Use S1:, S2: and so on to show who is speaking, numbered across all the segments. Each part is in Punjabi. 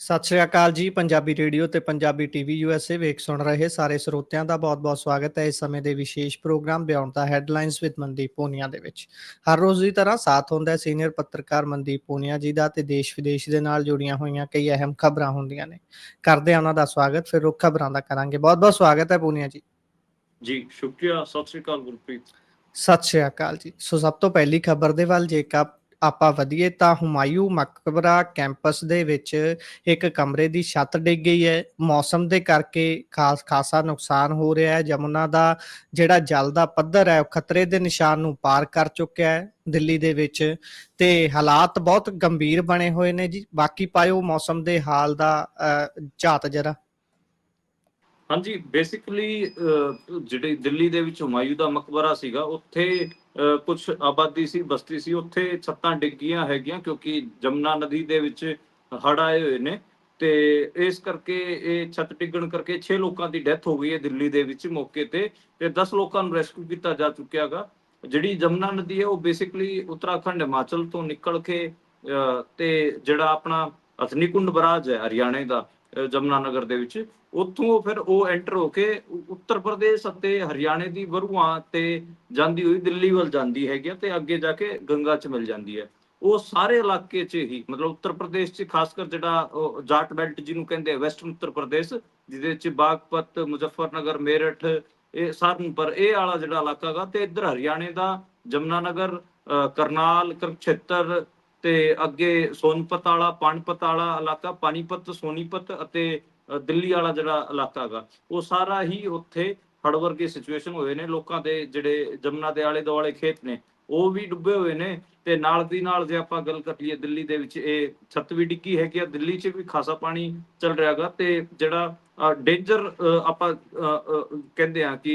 S1: ਸਤਿ ਸ਼੍ਰੀ ਅਕਾਲ ਜੀ ਪੰਜਾਬੀ ਰੇਡੀਓ ਤੇ ਪੰਜਾਬੀ ਟੀਵੀ ਯੂਐਸਏ ਵੇਖ ਸੁਣ ਰਹੇ ਸਾਰੇ ਸਰੋਤਿਆਂ ਦਾ ਬਹੁਤ-ਬਹੁਤ ਸਵਾਗਤ ਹੈ। ਇਸ ਸਮੇਂ ਦੇ ਵਿਸ਼ੇਸ਼ ਪ੍ਰੋਗਰਾਮ ਬਿਯੋਂਡ ਦਾ ਹੈਡਲਾਈਨਸ ਵਿਦ ਮਨਦੀਪ ਪੂਨੀਆ ਦੇ ਵਿੱਚ। ਹਰ ਰੋਜ਼ ਦੀ ਤਰ੍ਹਾਂ ਸਾਥ ਹੁੰਦਾ ਹੈ ਸੀਨੀਅਰ ਪੱਤਰਕਾਰ ਮਨਦੀਪ ਪੂਨੀਆ ਜੀ ਦਾ ਤੇ ਦੇਸ਼ ਵਿਦੇਸ਼ ਦੇ ਨਾਲ ਜੁੜੀਆਂ ਹੋਈਆਂ ਕਈ ਅਹਿਮ ਖਬਰਾਂ ਹੁੰਦੀਆਂ ਨੇ। ਕਰਦੇ ਹਾਂ ਉਹਨਾਂ ਦਾ ਸਵਾਗਤ ਫਿਰ ਰੁੱਖ ਖਬਰਾਂ ਦਾ ਕਰਾਂਗੇ। ਬਹੁਤ-ਬਹੁਤ ਸਵਾਗਤ ਹੈ ਪੂਨੀਆ ਜੀ।
S2: ਜੀ ਸ਼ੁਕਰੀਆ। ਸਤਿ ਸ੍ਰੀ ਅਕਾਲ ਗੁਰਪ੍ਰੀਤ।
S1: ਸਤਿ ਸ਼੍ਰੀ ਅਕਾਲ ਜੀ। ਸੋ ਸਭ ਤੋਂ ਪਹਿਲੀ ਖਬਰ ਦੇ ਵੱਲ ਜੇਕਰ ਆਪਾਂ ਵਧੀਏ ਤਾਂ ਹੁਮਾਯੂ ਮਕਬਰਾ ਕੈਂਪਸ ਦੇ ਵਿੱਚ ਇੱਕ ਕਮਰੇ ਦੀ ਛੱਤ ਡਿੱਗ ਗਈ ਹੈ। ਮੌਸਮ ਦੇ ਕਰਕੇ ਖਾਸ ਖਾਸਾ ਨੁਕਸਾਨ ਹੋ ਰਿਹਾ ਹੈ। ਜਮੁਨਾ ਦਾ ਜਿਹੜਾ ਜਲ ਦਾ ਪੱਧਰ ਹੈ, ਉਹ ਖਤਰੇ ਦੇ ਨਿਸ਼ਾਨ ਨੂੰ ਪਾਰ ਕਰ ਚੁੱਕਿਆ ਹੈ ਦਿੱਲੀ ਦੇ ਵਿੱਚ ਤੇ ਹਾਲਾਤ ਬਹੁਤ ਗੰਭੀਰ ਬਣੇ ਹੋਏ ਨੇ ਜੀ। ਬਾਕੀ ਪਾਇਓ ਮੌਸਮ ਦੇ ਹਾਲ ਦਾ ਝਾਤ ਜਰਾ।
S2: ਹਾਂਜੀ ਬੇਸਿਕਲੀ ਜਿਹੜੇ ਦਿੱਲੀ ਦੇ ਵਿੱਚ ਹੁਮਾਯੂ ਦਾ ਮਕਬਰਾ ਸੀਗਾ ਉੱਥੇ ਕੁਝ ਆਬਾਦੀ ਸੀ ਬਸਤੀ ਸੀ ਉੱਥੇ ਛੱਤਾਂ ਡਿੱਗੀਆਂ ਹੈਗੀਆਂ ਕਿਉਂਕਿ ਜਮਨਾ ਨਦੀ ਦੇ ਵਿੱਚ ਹੜ ਆਏ ਹੋਏ ਨੇ ਤੇ ਇਸ ਕਰਕੇ ਇਹ ਛੱਤ ਡਿੱਗਣ ਕਰਕੇ 6 ਲੋਕਾਂ ਦੀ ਡੈਥ ਹੋ ਗਈ ਹੈ ਦਿੱਲੀ ਦੇ ਵਿੱਚ ਮੌਕੇ ਤੇ ਤੇ 10 ਲੋਕਾਂ ਨੂੰ ਰੈਸਕਿਊ ਕੀਤਾ ਜਾ ਚੁੱਕਿਆ ਚੁੱਕਿਆਗਾ ਜਿਹੜੀ ਜਮਨਾ ਨਦੀ ਹੈ ਉਹ ਬੇਸਿਕਲੀ ਉੱਤਰਾਖੰਡ ਹਿਮਾਚਲ ਤੋਂ ਨਿਕਲ ਕੇ ਅਹ, ਤੇ ਜਿਹੜਾ ਆਪਣਾ ਅਥਨੀਕੁੰਡ ਬਰਾਜ ਹੈ ਹਰਿਆਣੇ ਦਾ ਅਹ, ਜਮਨਾ ਨਗਰ ਦੇ ਵਿੱਚ ਉੱਥੋਂ ਫਿਰ ਉਹ ਐਂਟਰ ਹੋ ਕੇ ਉੱਤਰ ਪ੍ਰਦੇਸ਼ ਅਤੇ ਹਰਿਆਣੇ ਦੀ ਵਰੂਆਂ ਤੇ ਜਾਂਦੀ ਹੋਈ ਦਿੱਲੀ ਵੱਲ ਜਾਂਦੀ ਹੈਗੀ ਤੇ ਅੱਗੇ ਜਾ ਕੇ ਗੰਗਾ ਚ ਮਿਲ ਜਾਂਦੀ ਹੈ। ਉਹ ਸਾਰੇ ਇਲਾਕੇ 'ਚ ਹੀ ਮਤਲਬ ਉੱਤਰ ਪ੍ਰਦੇਸ਼ 'ਚ ਖਾਸ ਕਰ ਜਿਹੜਾ ਜਾਟ ਬੈਲਟ ਜਿਹਨੂੰ ਕਹਿੰਦੇ ਵੈਸਟਰਨ ਉੱਤਰ ਪ੍ਰਦੇਸ਼ ਜਿਹਦੇ 'ਚ ਬਾਗਪਤ ਮੁਜ਼ੱਫਰਨਗਰ ਮੇਰਠ ਇਹ ਸਹਾਰਨਪੁਰ ਇਹ ਵਾਲਾ ਜਿਹੜਾ ਇਲਾਕਾ ਗਾ ਤੇ ਇੱਧਰ ਹਰਿਆਣੇ ਦਾ ਜਮਨਾਨਗਰ ਅ, ਕਰਨਾਲ ਕੁਰਕਸ਼ੇਤਰ ਤੇ ਅੱਗੇ ਸੋਨਪਤ ਵਾਲਾ ਪਾਣਪਤ ਵਾਲਾ ਇਲਾਕਾ ਪਾਣੀਪਤ ਸੋਨੀਪਤ ਅਤੇ ਦਿੱਲੀ ਵਾਲਾ ਜਿਹੜਾ ਇਲਾਕਾ ਹੈਗਾ ਉਹ ਸਾਰਾ ਹੀ ਉੱਥੇ ਹੜ੍ਹ ਵਰਗੇ ਸਿਚੁਏਸ਼ਨ ਹੋਏ ਨੇ ਲੋਕਾਂ ਦੇ ਜਿਹੜੇ ਜਮਨਾ ਦੇ ਆਲੇ ਦੁਆਲੇ ਖੇਤ ਨੇ ਉਹ ਵੀ ਡੁੱਬੇ ਹੋਏ ਨੇ ਤੇ ਨਾਲ ਦੀ ਨਾਲ ਜੇ ਆਪਾਂ ਗੱਲ ਕਰ ਲਈਏ ਦਿੱਲੀ ਦੇ ਵਿੱਚ ਇਹ ਛੱਤ ਵੀ ਡਿੱਗੀ ਹੈਗੀ ਆ ਦਿੱਲੀ 'ਚ ਵੀ ਖਾਸਾ ਪਾਣੀ ਚੱਲ ਰਿਹਾਗਾ ਤੇ ਜਿਹੜਾ ਡੇਂਜਰ ਆਪਾਂ ਕਹਿੰਦੇ ਆ ਕਿ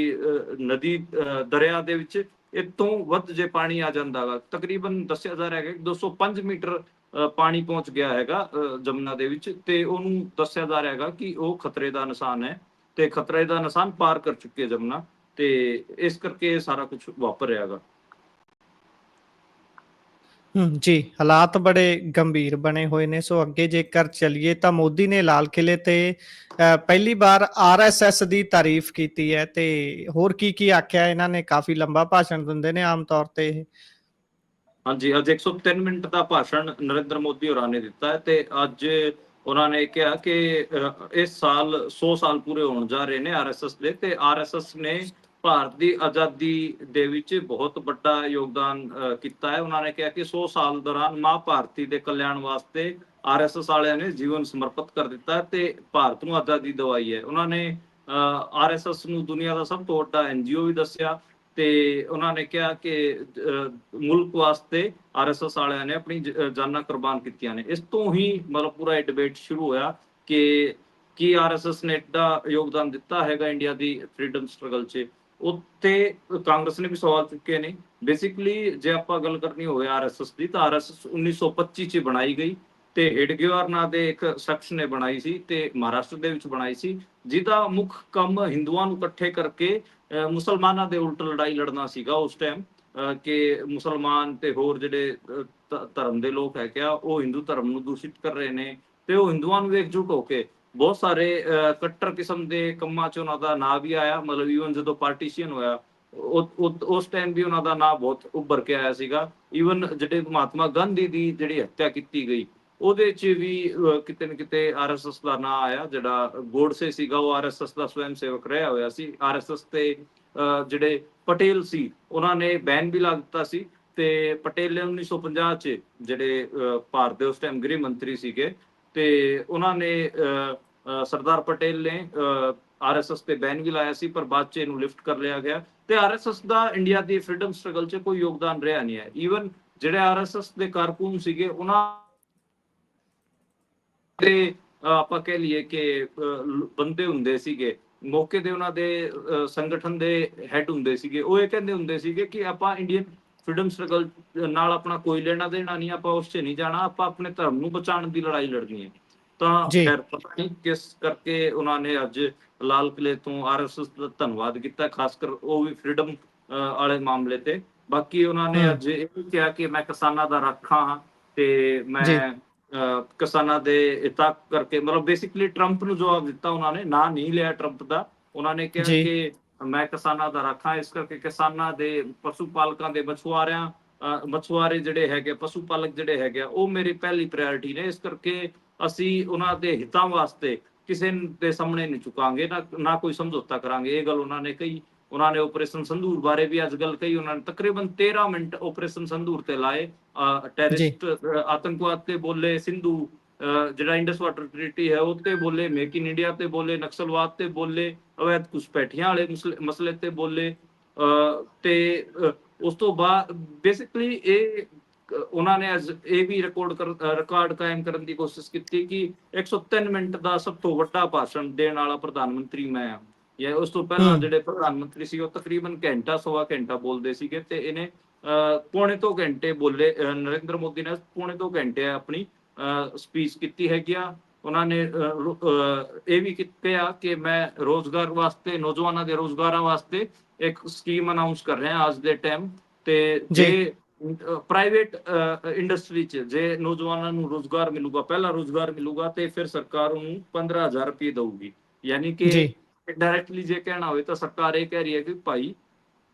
S2: ਨਦੀ ਅ, ਦਰਿਆ ਦੇ ਵਿੱਚ ਇਹ ਤੋਂ ਵੱਧ ਜੇ ਪਾਣੀ ਆ ਜਾਂਦਾਗਾ ਤਕਰੀਬਨ ਦੱਸਿਆ ਜਾ ਰਿਹਾ ਹੈ ਕਿ 205 ਮੀਟਰ ਪਾਣੀ ਪਹੁੰਚ ਗਿਆ ਹੈਗਾ ਜਮਨਾ ਦੇ ਵਿੱਚ ਤੇ ਉਹਨੂੰ ਦੱਸਿਆ ਜਾ ਰਿਹਾ ਹੈਗਾ ਕਿ ਉਹ ਖਤਰੇ ਦਾ ਨਿਸ਼ਾਨ ਹੈ ਤੇ ਖਤਰੇ ਦਾ ਨਿਸ਼ਾਨ ਪਾਰ ਕਰ ਚੁੱਕੀ ਹੈ ਜਮਨਾ ਤੇ ਇਸ ਕਰਕੇ ਸਾਰਾ ਕੁਝ ਵਾਪਰ ਰਿਹਾ ਹੈਗਾ।
S1: ਜੀ, ਹਾਲਾਤ ਬੜੇ ਗੰਭੀਰ ਬਣੇ ਹੋਏ ਨੇ, ਸੋ ਅੱਗੇ ਜੇਕਰ ਚਲੀਏ ਤਾਂ ਮੋਦੀ ਨੇ ਲਾਲ ਕਿਲੇ ਤੇ ਪਹਿਲੀ ਵਾਰ ਆਰਐਸਐਸ ਦੀ ਤਾਰੀਫ ਕੀਤੀ ਹੈ ਤੇ ਹੋਰ ਕੀ ਕੀ ਆਖਿਆ, ਇਹਨਾਂ ਨੇ ਕਾਫੀ ਲੰਬਾ ਭਾਸ਼ਣ ਦਿੰਦੇ ਨੇ ਆਮ ਤੌਰ ਤੇ।
S2: ਹਾਂਜੀ, ਅੱਜ 103 ਮਿੰਟ ਦਾ ਭਾਸ਼ਣ ਨਰਿੰਦਰ ਮੋਦੀ ਹੋਰਾਂ ਨੇ ਦਿੱਤਾ ਹੈ ਤੇ ਅੱਜ ਉਹਨਾਂ ਨੇ ਕਿਹਾ ਕਿ ਇਸ ਸਾਲ 100 ਸਾਲ ਪੂਰੇ ਹੋਣ ਜਾ ਰਹੇ ਨੇ ਆਰਐਸਐਸ ਦੇ ਤੇ ਆਰਐਸਐਸ ਨੇ ਭਾਰਤ ਦੀ ਆਜ਼ਾਦੀ ਦੇ ਵਿੱਚ ਬਹੁਤ ਵੱਡਾ ਯੋਗਦਾਨ ਕੀਤਾ ਹੈ। ਉਹਨਾਂ ਨੇ ਕਿਹਾ ਕਿ 100 ਸਾਲ ਦੌਰਾਨ ਮਾਂ ਭਾਰਤੀ ਦੇ ਕਲਿਆਣ ਵਾਸਤੇ ਆਰਐਸਐਸ ਵਾਲਿਆਂ ਨੇ ਜੀਵਨ ਸਮਰਪਿਤ ਕਰ ਦਿੱਤਾ ਤੇ ਭਾਰਤ ਨੂੰ ਆਜ਼ਾਦੀ ਦਿਵਾਈ ਹੈ। ਉਹਨਾਂ ਨੇ ਆਰਐਸਐਸ ਨੂੰ ਦੁਨੀਆ ਦਾ ਸਭ ਤੋਂ ਵੱਡਾ ਐਨਜੀਓ ਵੀ ਦੱਸਿਆ। ਤੇ ਉਹਨਾਂ ਨੇ ਕਿਹਾ ਕਿ ਅਹ, ਮੁਲਕ ਵਾਸਤੇ ਆਰਐਸਐਸ ਵਾਲਿਆਂ ਨੇ ਆਪਣੀ ਜ- ਅਹ, ਜਾਨਾਂ ਕੁਰਬਾਨ ਕੀਤੀਆਂ ਨੇ। ਇਸ ਤੋਂ ਹੀ ਮਤਲਬ ਪੂਰਾ ਇਹ ਡਿਬੇਟ ਸ਼ੁਰੂ ਹੋਇਆ ਕਿ ਕੀ ਆਰਐਸਐਸ ਨੇ ਏਡਾ ਯੋਗਦਾਨ ਦਿੱਤਾ ਹੈਗਾ ਇੰਡੀਆ ਦੀ ਫ੍ਰੀडम ਸਟਰਗਲ 'ਚ। ਉੱਤੇ ਕਾਂਗਰਸ ਨੇ ਵੀ ਸਵਾਲ ਚੁੱਕੇ ਨੇ। ਬੇਸਿਕਲੀ ਜੇ ਆਪਾਂ ਗੱਲ ਕਰਨੀ ਹੋਵੇ ਆਰਐਸਐਸ ਦੀ ਤਾਂ ਆਰਐਸਐਸ 1925 'ਚ ਬਣਾਈ ਗਈ ਤੇ ਹਿਡਗਿਓਰ ਨਾਂ ਦੇ ਇੱਕ ਸ਼ਖਸ ਨੇ ਬਣਾਈ ਸੀ ਤੇ ਮਹਾਰਾਸ਼ਟਰ ਦੇ ਵਿੱਚ ਬਣਾਈ ਸੀ ਜਿਹਦਾ ਮੁੱਖ ਕੰਮ ਹਿੰਦੂਆਂ ਨੂੰ ਇਕੱਠੇ ਕਰਕੇ ਮੁਸਲਮਾਨਾਂ ਦੇ ਉਲਟ ਲੜਾਈ ਲੜਨਾ ਸੀਗਾ ਉਸ ਟਾਈਮ ਕਿ ਮੁਸਲਮਾਨ ਤੇ ਹੋਰ ਜਿਹੜੇ ਧਰਮ ਦੇ ਲੋਕ ਹੈਗੇ ਆ ਉਹ ਹਿੰਦੂ ਧਰਮ ਨੂੰ ਦੂਸ਼ਿਤ ਕਰ ਰਹੇ ਨੇ ਤੇ ਉਹ ਹਿੰਦੂਆਂ ਨੂੰ ਇਕਜੁੱਟ ਹੋ ਕੇ ਬਹੁਤ ਸਾਰੇ ਅਹ, ਕੱਟਰ ਕਿਸਮ ਦੇ ਕੰਮਾਂ 'ਚ ਉਹਨਾਂ ਦਾ ਨਾਂ ਵੀ ਆਇਆ ਮਤਲਬ ਈਵਨ ਜਦੋਂ ਪਾਰਟੀਸ਼ਨ ਹੋਇਆ ਉਸ ਟਾਈਮ ਵੀ ਉਹਨਾਂ ਦਾ ਨਾਂ ਬਹੁਤ ਉੱਭਰ ਕੇ ਆਇਆ ਸੀਗਾ। ਈਵਨ ਜਿਹੜੇ ਮਹਾਤਮਾ ਗਾਂਧੀ ਦੀ ਜਿਹੜੀ ਹੱਤਿਆ ਕੀਤੀ ਗਈ ਉਹਦੇ 'ਚ ਵੀ ਕਿਤੇ ਨਾ ਕਿਤੇ ਆਰਐਸਐਸ ਦਾ ਨਾਂ ਆਇਆ, ਜਿਹੜਾ ਗੋਡਸੇ ਸੀਗਾ, ਉਹ ਆਰਐਸਐਸ ਦਾ ਸਵੈਮ ਸੇਵਕ ਰਿਹਾ ਹੋਇਆ ਸੀ। ਆਰਐਸਐਸ ਤੇ ਜਿਹੜੇ ਪਟੇਲ ਸੀ, ਉਹਨਾਂ ਨੇ ਬੈਨ ਵੀ ਲਾ ਦਿੱਤਾ ਸੀ ਤੇ ਪਟੇਲ ਨੇ 1950 ਚ ਜਿਹੜੇ ਭਾਰਤ ਦੇ ਉਸ ਟਾਈਮ ਗ੍ਰਹਿ ਮੰਤਰੀ ਸੀਗੇ ਤੇ ਉਹਨਾਂ ਨੇ ਸਰਦਾਰ ਪਟੇਲ ਨੇ ਆਰਐਸਐਸ ਤੇ ਬੈਨ ਵੀ ਲਾਇਆ ਸੀ, ਪਰ ਬਾਅਦ ਚ ਇਹਨੂੰ ਲਿਫਟ ਕਰ ਲਿਆ ਗਿਆ ਤੇ ਆਰਐਸਐਸ ਦਾ ਇੰਡੀਆ ਦੀ ਫ੍ਰੀडम ਸਟਰਗਲ 'ਚ ਕੋਈ ਯੋਗਦਾਨ ਰਿਹਾ ਨਹੀਂ ਹੈ। ਈਵਨ ਜਿਹੜੇ ਆਰਐਸਐਸ ਦੇ ਕਾਰਕੁਨ ਸੀਗੇ, ਉਹਨਾਂ ਤੇ ਆਪਾਂ ਕਹਿ ਲਈਏ ਕਿ ਬੰਦੇ ਹੁੰਦੇ ਸੀਗੇ। ਮੌਕੇ ਦੇ ਉਹਨਾਂ ਦੇ ਸੰਗਠਨ ਦੇ ਹੈੱਡ ਹੁੰਦੇ ਸੀਗੇ। ਉਹ ਇਹ ਕਹਿੰਦੇ ਹੁੰਦੇ ਸੀਗੇ ਕਿ ਆਪਾਂ ਇੰਡੀਅਨ ਫ੍ਰੀडम ਸਟਰਗਲ ਨਾਲ ਆਪਣਾ ਕੋਈ ਲੈਣਾ ਦੇਣਾ ਨਹੀਂ ਆਪਾਂ ਉਸ 'ਚ ਨਹੀਂ ਜਾਣਾ। ਆਪਾਂ ਆਪਣੇ ਧਰਮ ਨੂੰ ਬਚਾਉਣ ਦੀ ਲੜਾਈ ਲੜਨੀ ਹੈ। ਤਾਂ ਫਿਰ ਪਤਾ ਨਹੀਂ ਕਿਸ ਕਰਕੇ ਉਹਨਾਂ ਨੇ ਅੱਜ ਲਾਲ ਕਿਲੇ ਤੋਂ ਆਰਐਸਐਸ ਦਾ ਧੰਨਵਾਦ ਕੀਤਾ ਖਾਸ ਕਰ ਉਹ ਵੀ ਫ੍ਰੀडम ਵਾਲੇ ਮਾਮਲੇ ਤੇ। ਬਾਕੀ ਉਹਨਾਂ ਨੇ ਅੱਜ ਇਹ ਕਿਹਾ ਕਿ ਮੈਂ ਕਿਸਾਨਾਂ ਦਾ ਰੱਖਾਂ ਹਾਂ ਤੇ ਮੈਂ ਕਿਸਾਨਾਂ ਦੇ ਹਿੱਤਾਂ ਕਰਕੇ ਮਤਲਬ ਬੇਸਿਕਲੀ ਟਰੰਪ ਨੂੰ ਜਵਾਬ ਦਿੱਤਾ ਉਹਨਾਂ ਨੇ ਨਾ ਨਹੀਂ ਲਿਆ ਟਰੰਪ ਦਾ। ਉਹਨਾਂ ਨੇ ਕਿਹਾ। ਕਿ ਮੈਂ ਕਿਸਾਨਾਂ ਦਾ ਰੱਖਾਂ ਇਸ ਕਰਕੇ ਕਿਸਾਨਾਂ ਦੇ ਪਸ਼ੂ ਪਾਲਕਾਂ ਦੇ ਮਛੁਆਰਿਆਂ ਮਛੁਆਰੇ ਜਿਹੜੇ ਹੈਗੇ ਪਸ਼ੂ ਪਾਲਕ ਜਿਹੜੇ ਹੈਗੇ ਉਹ ਮੇਰੀ ਪਹਿਲੀ ਪ੍ਰਾਇੋਰਟੀ ਨੇ। ਇਸ ਕਰਕੇ ਅਸੀਂ ਉਹਨਾਂ ਦੇ ਹਿੱਤਾਂ ਵਾਸਤੇ ਕਿਸੇ ਦੇ ਸਾਹਮਣੇ ਨਹੀਂ ਝੁਕਾਂਗੇ ਨਾ ਨਾ ਕੋਈ ਸਮਝੌਤਾ ਕਰਾਂਗੇ। ਇਹ ਗੱਲ ਉਹਨਾਂ ਨੇ ਕਹੀ। ਉਹਨਾਂ ਨੇ ਆਪਰੇਸ਼ਨ ਸੰਧੂਰ ਬਾਰੇ ਵੀ ਅੱਜ ਗੱਲ ਕਹੀ। ਉਹਨਾਂ ਨੇ ਤਕਰੀਬਨ 13 ਮਿੰਟ ਆਪਰੇਸ਼ਨ ਸੰਧੂਰ ਤੇ ਲਾਏ। ਟੈਰਰਿਸਟ ਆਤੰਕਵਾਦ ਤੇ ਬੋਲੇ ਸਿੰਧੂ ਜਿਹੜਾ ਇੰਡਸ ਵਾਟਰ ਟ੍ਰੀਟੀ ਹੈ ਉਹ ਤੇ ਬੋਲੇ ਮੇਕ ਇਨ ਇੰਡੀਆ ਤੇ ਬੋਲੇ ਨਕਸਲਵਾਦ ਤੇ ਬੋਲੇ ਅਵੈਧ ਘੁਸਪੈਠੀਆਂ ਵਾਲੇ ਮਸਲੇ- ਤੇ ਬੋਲੇ ਤੇ ਉਸ ਤੋਂ ਬਾਅਦ ਬੇਸਿਕਲੀ ਇਹ ਉਹਨਾਂ ਨੇ ਇਹ ਵੀ ਰਿਕਾਰਡ ਕਰ ਰਿਕਾਰਡ ਕਾਇਮ ਕਰਨ ਦੀ ਕੋਸ਼ਿਸ਼ ਕੀਤੀ ਕਿ 103 ਮਿੰਟ ਦਾ ਸਭ ਤੋਂ ਵੱਡਾ ਭਾਸ਼ਣ ਦੇਣ ਵਾਲਾ ਪ੍ਰਧਾਨ ਮੰਤਰੀ ਮੈਂ ਹਾਂ ਜਾਂ ਉਸ ਤੋਂ ਪਹਿਲਾਂ। ਜਿਹੜੇ ਪ੍ਰਧਾਨ ਮੰਤਰੀ ਸੀ ਉਹ ਤਕਰੀਬਨ ਘੰਟਾ ਸਵਾ ਘੰਟਾ ਬੋਲਦੇ ਸੀਗੇ ਤੇ ਇਹਨੇ ਪੌਣੇ ਤੋਂ ਘੰਟੇ ਬੋਲੇ ਨਰਿੰਦਰ ਮੋਦੀ ਨੇ ਪੌਣੇ ਤੋਂ ਘੰਟੇ ਆਪਣੀ ਸਪੀਚ ਕੀਤੀ ਹੈਗੀ ਆ। ਉਹਨਾਂ ਨੇ ਇਹ ਵੀ ਕਿਹਾ ਕਿ ਮੈਂ ਰੋਜ਼ਗਾਰ ਵਾਸਤੇ ਨੌਜਵਾਨਾਂ ਦੇ ਰੋਜ਼ਗਾਰਾਂ ਵਾਸਤੇ ਇੱਕ ਸਕੀਮ ਅਨਾਉਂਸ ਕਰ ਰਿਹਾ ਅੱਜ ਦੇ ਟਾਈਮ ਤੇ
S1: ਜੀ।
S2: ਪ੍ਰਾਈਵੇਟ ਇੰਡਸਟਰੀ ਚ ਜੇ ਨੌਜਵਾਨਾਂ ਨੂੰ ਰੋਜ਼ਗਾਰ ਮਿਲੂਗਾ ਪਹਿਲਾ ਰੋਜ਼ਗਾਰ ਮਿਲੂਗਾ ਤੇ ਫਿਰ ਸਰਕਾਰ ਉਹਨੂੰ 15000 ਰੁਪਏ ਦਊਗੀ। ਯਾਨੀ ਕਿ ਡਾਇਰੈਕਟਲੀ ਜੇ ਕਹਿਣਾ ਹੋਵੇ ਤਾਂ ਸਰਕਾਰ ਇਹ ਕਹਿ ਰਹੀ ਹੈ ਕਿ ਭਾਈ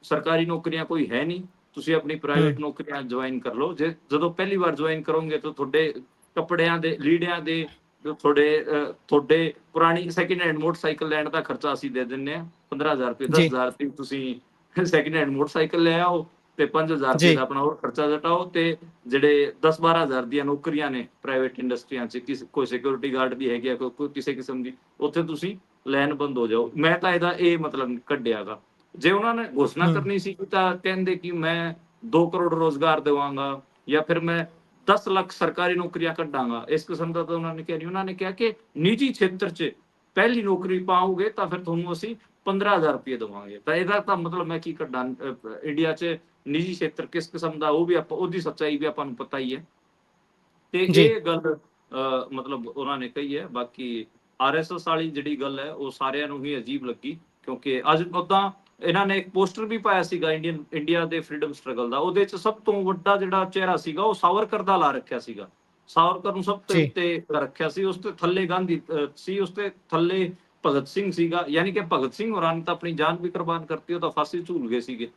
S2: ਸਰਕਾਰੀ ਨੌਕਰੀਆਂ ਕੋਈ ਹੈ ਨਹੀਂ। ਤੁਸੀਂ ਆਪਣੀ ਪ੍ਰਾਈਵੇਟ। ਨੌਕਰੀਆਂ ਜੁਆਇਨ ਕਰ ਲਓ ਜੇ ਜਦੋਂ ਪਹਿਲੀ ਵਾਰ ਜੁਆਇਨ ਕਰੋਗੇ ਤਾਂ ਤੁਹਾਡੇ ਕੱਪੜਿਆਂ ਦੇ ਲੀੜਿਆਂ ਦੇ ਜੋ ਤੁਹਾਡੇ ਤੁਹਾਡੇ ਪੁਰਾਣੀ ਸੈਕਿੰਡ ਹੈਂਡ ਮੋਟਰਸਾਈਕਲ ਲੈਣ ਦਾ ਖਰਚਾ ਅਸੀਂ ਦੇ ਦਿੰਨੇ ਆ 15000 ਰੁਪਏ
S1: ਜੀ।
S2: 10000 ਰੁਪਏ ਤੁਸੀਂ ਸੈਕਿੰਡ ਹੈਂਡ ਮੋਟਰਸਾਈਕਲ ਲੈ ਆਓ ਤੇ 5000
S1: ਜੀ।
S2: ਰੁਪਏ ਦਾ ਆਪਣਾ ਹੋਰ ਖਰਚਾ ਜਟਾਓ ਤੇ ਜਿਹੜੇ 10 12000 ਦੀਆਂ ਨੌਕਰੀਆਂ ਨੇ ਪ੍ਰਾਈਵੇਟ ਇੰਡਸਟਰੀਆਂ 'ਚ ਕਿਸ ਕੋਈ ਸਿਕਿਉਰਿਟੀ ਗਾਰਡ ਦੀ ਹੈਗੀ ਆ ਕੋਈ ਕਿਸੇ ਕਿਸਮ ਦੀ ਉੱਥੇ ਤੁਸੀਂ ਲੈਣ ਬੰਦ ਹੋ ਜਾਓ ਮੈਂ ਤਾਂ ਇਹਦਾ ਇਹ ਮਤਲਬ ਕੱਢਿਆਗਾ ਜੇ ਉਹਨਾਂ ਨੇ ਘੋਸ਼ਣਾ। ਕਰਨੀ ਸੀ ਤਾਂ ਕਹਿੰਦੇ ਕਿ ਮੈਂ 2 ਕਰੋੜ ਰੋਜ਼ਗਾਰ ਦੇਵਾਂਗਾ ਜਾਂ ਫਿਰ ਮੈਂ 10 ਲੱਖ ਸਰਕਾਰੀ ਨੌਕਰੀਆਂ ਕੱਢਾਂਗਾ। ਇਸ ਕਿਸਮ ਦਾ ਤਾਂ ਉਹਨਾਂ ਨੇ ਕਿਹਾ ਨਹੀਂ। ਉਹਨਾਂ ਨੇ ਕਿਹਾ ਕਿ ਨਿੱਜੀ ਖੇਤਰ 'ਚ ਪਹਿਲੀ ਨੌਕਰੀ ਪਾਓਗੇ ਤਾਂ ਫਿਰ ਤੁਹਾਨੂੰ ਅਸੀਂ 15000 ਰੁਪਏ ਦੇਵਾਂਗੇ। ਤਾਂ ਇਹਦਾ ਤਾਂ ਮਤਲਬ ਮੈਂ ਕੀ ਕੱਢਾਂ? ਇੰਡੀਆ 'ਚ ਨਿੱਜੀ ਖੇਤਰ ਕਿਸ ਕਿਸਮ ਦਾ ਉਹ ਵੀ ਆਪਾਂ ਉਹਦੀ ਸੱਚਾਈ ਵੀ ਆਪਾਂ ਨੂੰ ਪਤਾ ਹੀ ਹੈ। ਤੇ। ਇਹ ਗੱਲ ਮਤਲਬ ਉਹਨਾਂ ਨੇ ਕਹੀ ਹੈ। ਬਾਕੀ ਆਰਐਸਐਸ ਵਾਲੀ ਜਿਹੜੀ ਗੱਲ ਹੈ ਉਹ ਸਾਰਿਆਂ ਨੂੰ ਹੀ ਅਜੀਬ ਲੱਗੀ ਕਿਉਂਕਿ ਅੱਜ ਉਦਾਂ ਇਹਨਾਂ ਨੇ ਇੱਕ ਪੋਸਟਰ ਵੀ ਪਾਇਆ ਸੀਗਾ ਇੰਡੀਅਨ ਇੰਡੀਆ ਦੇ ਫ੍ਰੀडम ਸਟਰਗਲ ਦਾ। ਉਹਦੇ ਚ ਸਭ ਤੋਂ ਵੱਡਾ ਜਿਹੜਾ ਚਿਹਰਾ ਸੀਗਾ ਉਹ ਸਾਵਰਕਰ ਦਾ ਲਾ ਰੱਖਿਆ ਸੀਗਾ। ਸਾਵਰਕਰ ਨੂੰ ਸਭ ਤੋਂ। ਉੱਤੇ ਰੱਖਿਆ ਸੀ। ਉਸ ਤੇ ਥੱਲੇ ਗਾਂਧੀ ਸੀ ਉਸ ਤੇ ਥੱਲੇ ਭਗਤ ਸਿੰਘ ਸੀਗਾ। ਯਾਨੀ ਕਿ ਭਗਤ ਸਿੰਘ ਹੋਰਾਂ ਨੇ ਤਾਂ ਆਪਣੀ ਜਾਨ ਵੀ ਕੁਰਬਾਨ ਕਰਤੀ ਉਹ ਤਾਂ ਫਾਂਸੀ ਝੂਲ ਗਏ ਸੀਗੇ।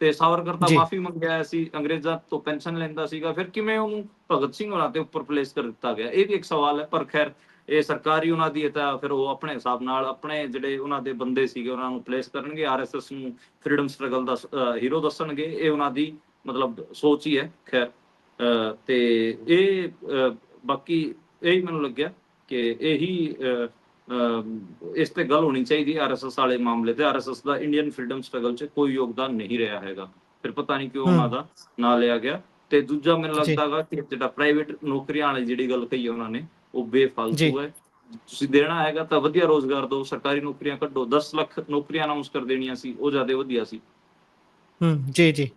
S2: ਤੇ ਸਾਵਰਕਰ ਤਾਂ। ਮਾਫੀ ਮੰਗਿਆ ਸੀ। ਅੰਗਰੇਜ਼ਾਂ ਤੋਂ ਪੈਨਸ਼ਨ ਲੈਂਦਾ ਸੀਗਾ। ਫਿਰ ਕਿਵੇਂ ਉਹਨੂੰ ਭਗਤ ਸਿੰਘ ਹੋਰਾਂ ਤੇ ਉੱਪਰ ਪਲੇਸ ਕਰ ਦਿੱਤਾ ਗਿਆ? ਇਹ ਵੀ ਇੱਕ ਸਵਾਲ ਹੈ। ਪਰ ਖੈਰ ਇਹ ਸਰਕਾਰੀ ਉਹਨਾਂ ਦੀ ਤਾਂ ਫਿਰ ਉਹ ਆਪਣੇ ਹਿਸਾਬ ਨਾਲ ਆਪਣੇ ਜਿਹੜੇ ਉਹਨਾਂ ਦੇ ਬੰਦੇ ਸੀਗੇ ਉਹਨਾਂ ਨੂੰ ਪਲੇਸ ਕਰਨਗੇ ਆਰਐਸਐਸ ਨੂੰ ਫ੍ਰੀडम ਸਟਰਗਲ ਦਾ ਹੀਰੋ ਦੱਸਣਗੇ ਇਹ ਉਹਨਾਂ ਦੀ ਮਤਲਬ ਸੋਚ ਹੀ ਹੈ ਖੈਰ। ਤੇ ਇਹ ਬਾਕੀ ਇਹ ਹੀ ਮੈਨੂੰ ਲੱਗਿਆ ਕਿ ਇਹੀ ਇਸ ਤੇ ਗੱਲ ਹੋਣੀ ਚਾਹੀਦੀ ਆਰਐਸਐਸ ਵਾਲੇ ਮਾਮਲੇ ਤੇ। ਆਰਐਸਐਸ ਦਾ ਇੰਡੀਅਨ ਫ੍ਰੀडम ਸਟਰਗਲ 'ਚ ਕੋਈ ਯੋਗਦਾਨ ਨਹੀਂ ਰਿਹਾ ਹੈਗਾ। ਫਿਰ ਪਤਾ ਨਹੀਂ ਕਿਉਂ ਉਹਨਾਂ ਦਾ ਨਾਂ ਲਿਆ ਗਿਆ। ਤੇ ਦੂਜਾ ਮੈਨੂੰ ਲੱਗਦਾ ਲੱਗਦਾਗਾ ਕਿ ਜਿਹੜਾ ਪ੍ਰਾਈਵੇਟ ਨੌਕਰੀਆਂ ਵਾਲੀ ਜਿਹੜੀ ਗੱਲ ਕਹੀ ਉਹਨਾਂ ਨੇ ਉਹ। ਬੇਫਾਲਤੂ ਹੈ। ਤੁਸੀਂ ਦੇਣਾ ਹੈਗਾ ਤਾਂ ਵਧੀਆ ਰੋਜ਼ਗਾਰ ਦਿਓ ਸਰਕਾਰੀ ਨੌਕਰੀਆਂ ਕੱਢੋ 10 ਲੱਖ ਨੌਕਰੀਆਂ ਅਨਾਉਂਸ ਕਰ ਦੇਣੀਆਂ ਸੀ ਉਹ ਜ਼ਿਆਦਾ ਵਧੀਆ ਸੀ।
S1: ਹੂੰ ਜੀ ਜੀ।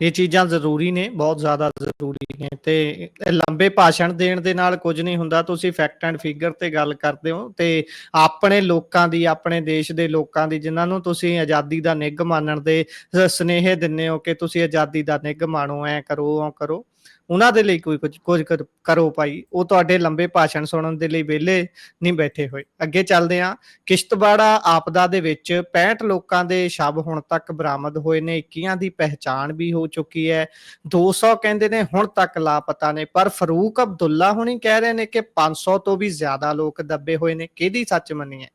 S1: ਇਹ ਚੀਜ਼ਾਂ ਜ਼ਰੂਰੀ ਨੇ ਬਹੁਤ ਜ਼ਿਆਦਾ ਜ਼ਰੂਰੀ ਨੇ ਤੇ ਇਹ ਲੰਬੇ ਭਾਸ਼ਣ ਦੇਣ ਦੇ ਨਾਲ ਕੁਝ ਨਹੀਂ ਹੁੰਦਾ ਤੁਸੀਂ ਫੈਕਟ ਐਂਡ ਫਿਗਰ ਤੇ ਗੱਲ ਕਰਦੇ ਹੋ ਤੇ ਆਪਣੇ ਲੋਕਾਂ ਦੀ ਆਪਣੇ ਦੇਸ਼ ਦੇ ਲੋਕਾਂ ਦੀ ਜਿਨ੍ਹਾਂ ਨੂੰ ਤੁਸੀਂ ਆਜ਼ਾਦੀ ਦਾ ਨਿੱਘ ਮਾਣਨ ਦੇ ਸੁਨੇਹੇ ਦਿੰਦੇ ਹੋ ਕਿ ਤੁਸੀਂ ਆਜ਼ਾਦੀ ਦਾ ਨਿੱਘ ਮਾਣੋ ਐ ਕਰੋ ਉਹ ਕਰੋ। ਉਹਨਾਂ ਦੇ ਲਈ ਕੋਈ ਕੁਝ ਕੁਝ ਕਰੋ ਭਾਈ। ਉਹ ਤੁਹਾਡੇ ਲੰਬੇ ਭਾਸ਼ਣ ਸੁਣਨ ਦੇ ਲਈ ਵਿਹਲੇ ਨਹੀਂ ਬੈਠੇ ਹੋਏ। ਅੱਗੇ ਚੱਲਦੇ ਹਾਂ। ਕਿਸ਼ਤਵਾੜਾ ਆਪਦਾ ਦੇ ਵਿੱਚ 65 ਲੋਕਾਂ ਦੇ ਸ਼ਵ ਹੁਣ ਤੱਕ ਬਰਾਮਦ ਹੋਏ ਨੇ। 21 ਦੀ ਪਹਿਚਾਣ ਵੀ ਹੋ ਚੁੱਕੀ ਹੈ। 200 ਕਹਿੰਦੇ ਨੇ ਹੁਣ ਤੱਕ ਲਾਪਤਾ ਨੇ। ਪਰ ਫਰੂਕ ਅਬਦੁੱਲਾ ਹੁਣੀ ਕਹਿ ਰਹੇ ਨੇ ਕਿ 500 ਤੋਂ ਵੀ ਜ਼ਿਆਦਾ ਲੋਕ ਦੱਬੇ ਹੋਏ ਨੇ। ਕਿਹਦੀ ਸੱਚ ਮੰਨੀਏ?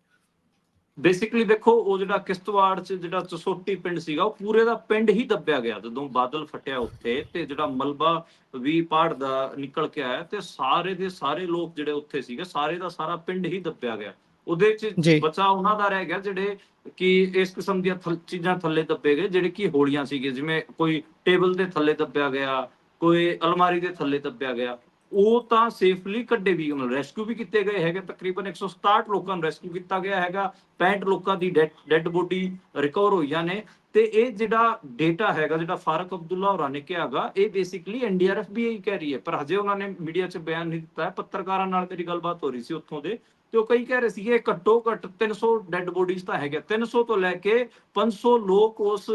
S2: ਬੇਸਿਕਲੀ ਦੇਖੋ ਉਹ ਜਿਹੜਾ ਕਿਸ਼ਤਵਾੜ ਚ ਜਿਹੜਾ ਚਸੋਟੀ ਪਿੰਡ ਸੀਗਾ ਉਹ ਪੂਰੇ ਦਾ ਪਿੰਡ ਹੀ ਦੱਬਿਆ ਗਿਆ ਜਦੋਂ ਬਾਦਲ ਫਟਿਆ ਉੱਥੇ ਤੇ ਜਿਹੜਾ ਮਲਬਾ ਵੀ ਪਹਾੜ ਦਾ ਨਿਕਲ ਕੇ ਆਇਆ ਤੇ ਸਾਰੇ ਦੇ ਸਾਰੇ ਲੋਕ ਜਿਹੜੇ ਉੱਥੇ ਸੀਗੇ ਸਾਰੇ ਦਾ ਸਾਰਾ ਪਿੰਡ ਹੀ ਦੱਬਿਆ ਗਿਆ ਉਹਦੇ ਚ। ਬਚਾ ਉਹਨਾਂ ਦਾ ਰਹਿ ਗਿਆ ਜਿਹੜੇ ਕਿ ਇਸ ਕਿਸਮ ਦੀਆਂ ਚੀਜ਼ਾਂ ਥੱਲੇ ਦੱਬੇ ਗਏ ਜਿਹੜੇ ਕਿ ਹੋਲੀਆਂ ਸੀਗੇ ਜਿਵੇਂ ਕੋਈ ਟੇਬਲ ਦੇ ਥੱਲੇ ਦੱਬਿਆ ਗਿਆ ਕੋਈ ਅਲਮਾਰੀ ਦੇ ਥੱਲੇ ਦੱਬਿਆ ਗਿਆ ਉਹ ਤਾਂ ਸੇਫਲੀ ਕੱਢੇ ਵੀ ਮਤਲਬ ਰੈਸਕਿਊ ਵੀ ਕੀਤੇ ਗਏ ਹੈਗੇ, ਤਕਰੀਬਨ 167 ਲੋਕਾਂ ਨੂੰ ਰੈਸਕਿਊ ਕੀਤਾ ਗਿਆ ਹੈਗਾ 65 ਲੋਕਾਂ ਦੀ ਡੈੱਡ ਬੋਡੀ ਰਿਕਵਰ ਹੋਈਆਂ ਨੇ ਤੇ ਇਹ ਜਿਹੜਾ ਡੇਟਾ ਹੈਗਾ, ਜਿਹੜਾ ਫਾਰਕ ਅਬਦੁੱਲਾ ਹੋਰਾਂ ਨੇ ਕਿਹਾਗਾ ਇਹ ਬੇਸਿਕਲੀ ਐਨਡੀਆਰਐਫ ਵੀ ਇਹੀ ਕਹਿ ਰਹੀ ਹੈ, ਪਰ ਹਜੇ ਉਹਨਾਂ ਨੇ ਮੀਡੀਆ 'ਚ ਬਿਆਨ ਨਹੀਂ ਦਿੱਤਾ ਪੱਤਰਕਾਰਾਂ ਨਾਲ ਮੇਰੀ ਗੱਲਬਾਤ ਹੋ ਰਹੀ ਸੀ ਉੱਥੋਂ ਦੇ, ਤੇ ਉਹ ਕਈ ਕਹਿ ਰਹੇ ਸੀਗੇ ਘੱਟੋ ਘੱਟ 300 ਡੈੱਡ ਬੋਡੀਜ਼ ਤਾਂ ਹੈਗੇ 300 ਤੋਂ ਲੈ ਕੇ 500 ਲੋਕ ਉਸ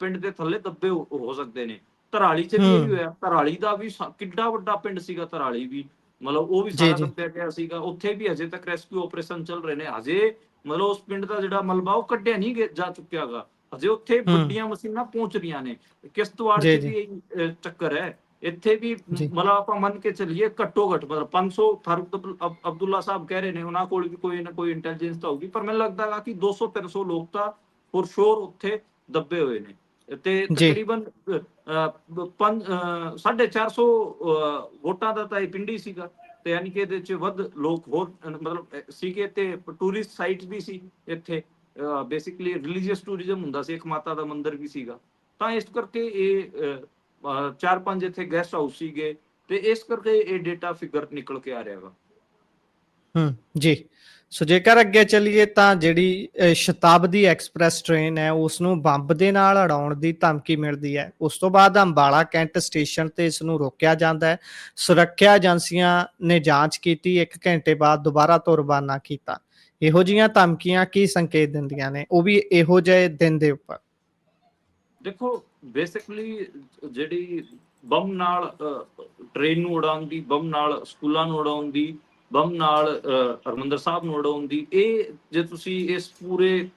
S2: ਪਿੰਡ ਦੇ ਥੱਲੇ ਦੱਬੇ ਹੋ ਸਕਦੇ ਨੇ। ਧਰਾਲੀ ਚ ਵੀ। ਹੋਇਆ ਧਰਾਲੀ ਦਾ ਵੀ ਕਿੱਡਾ ਵੱਡਾ ਪਿੰਡ ਸੀਗਾ ਧਰਾਲੀ ਵੀ ਮਤਲਬ ਉਹ ਵੀ ਸਾਰਾ। ਦੱਬਿਆ ਗਿਆ ਸੀਗਾ ਉੱਥੇ ਵੀ ਅਜੇ ਤੱਕ ਰੈਸਕਿਊ ਆਪਰੇਸ਼ਨ ਚੱਲ ਰਹੇ ਨੇ ਹਜੇ ਮਤਲਬ ਉਸ ਪਿੰਡ ਦਾ ਜਿਹੜਾ ਮਲਬਾ ਉਹ ਕੱਢਿਆ ਨਹੀਂ ਜਾ ਚੁੱਕਿਆਗਾ ਹਜੇ ਉੱਥੇ। ਵੱਡੀਆਂ ਮਸ਼ੀਨਾਂ ਪਹੁੰਚ ਰਹੀਆਂ ਨੇ ਕਿਸ਼ਤਵਾੜ ਚ। ਵੀ ਚੱਕਰ ਹੈ ਇੱਥੇ ਵੀ। ਮਤਲਬ ਆਪਾਂ ਮੰਨ ਕੇ ਚੱਲੀਏ ਘੱਟੋ ਘੱਟ ਮਤਲਬ 500 ਫਾਰੂਕ ਅਬਦੁਲ- ਅਬ- ਅਬਦੁੱਲਾ ਸਾਹਿਬ ਕਹਿ ਰਹੇ ਨੇ ਉਹਨਾਂ ਕੋਲ ਵੀ ਕੋਈ ਨਾ ਕੋਈ ਇੰਟੈਲੀਜੈਂਸ ਤਾਂ ਹੋਊਗੀ ਪਰ ਮੈਨੂੰ ਲੱਗਦਾ ਹੈ ਕਿ 200 300 ਲੋਕ ਤਾਂ ਫੋਰ ਸ਼ੋਰ ਉੱਥੇ ਦੱਬੇ ਹੋਏ ਨੇ ਤੇ। ਤਕਰੀਬਨ ਅਹ, ਅਹ, ਪੰਜ ਅਹ, 450 ਅਹ, ਵੋਟਾਂ ਦਾ ਤਾਂ ਇਹ ਪਿੰਡ ਸੀਗਾ। ਤੇ ਯਾਨੀ ਕਿ ਇਹਦੇ ਚ ਵੱਧ ਲੋਕ ਹੋਰ ਮਤਲਬ ਸੀਗੇ ਤੇ ਟੂਰਿਸਟ ਸਾਈਟ ਵੀ ਸੀ ਇੱਥੇ। ਬੇਸਿਕਲੀ ਰਿਲੀਜੀਅਸ ਟੂਰਿਜ਼ਮ ਹੁੰਦਾ ਸੀ ਇੱਕ ਮਾਤਾ ਦਾ ਮੰਦਿਰ ਵੀ ਸੀਗਾ। ਤਾਂ ਇਸ ਕਰਕੇ ਇਹ ਚਾਰ ਪੰਜ ਇੱਥੇ ਗੈਸਟ ਹਾਊਸ ਸੀਗੇ ਤੇ ਇਸ ਕਰਕੇ ਇਹ ਡੇਟਾ ਫਿਗਰ ਨਿਕਲ ਕੇ ਆ ਰਿਹਾ ਵਾ।
S1: ਹੂੰ ਜੀ। ਸੋ ਜੇਕਰ ਅੱਗੇ ਚੱਲੀਏ ਤਾਂ ਜਿਹੜੀ ਸ਼ਤਾਬਦੀ ਐਕਸਪ੍ਰੈਸ ਟ੍ਰੇਨ ਹੈ ਉਸ ਨੂੰ ਬੰਬ ਦੇ ਨਾਲ ਉਡਾਉਣ ਦੀ ਧਮਕੀ ਮਿਲਦੀ ਹੈ। ਉਸ ਤੋਂ ਬਾਅਦ ਅੰਬਾਲਾ ਕੈਂਟ ਸਟੇਸ਼ਨ ਤੇ ਇਸ ਨੂੰ ਰੋਕਿਆ ਜਾਂਦਾ ਹੈ। ਸੁਰੱਖਿਆ ਏਜੰਸੀਆਂ ਨੇ ਜਾਂਚ ਕੀਤੀ 1 ਘੰਟੇ ਬਾਅਦ ਦੁਬਾਰਾ ਤੋਂ ਰਵਾਨਾ ਕੀਤਾ। ਇਹੋ ਜੀਆਂ ਧਮਕੀਆਂ ਕੀ ਸੰਕੇਤ ਦਿੰਦੀਆਂ ਨੇ? ਉਹ ਵੀ ਇਹੋ ਜਿਹੇ ਦਿਨ ਦੇ ਉੱਪਰ।
S2: ਦੇਖੋ, ਬੇਸਿਕਲੀ ਜਿਹੜੀ ਬੰਮ ਨਾਲ ਟ੍ਰੇਨ ਨੂੰ ਉਡਾਉਣ ਦੀ ਬੰਮ ਨਾਲ ਸਕੂਲਾਂ ਨੂੰ ਉਡਾਉਣ ਦੀ ਬੰਮ ਨਾਲ ਅਹ, ਸਾਹਿਬ ਨੂੰ ਉਡਾਉਣ ਦੀ ਇਹ ਜੇ ਤੁਸੀਂ ਇਸ ਪੂਰੇ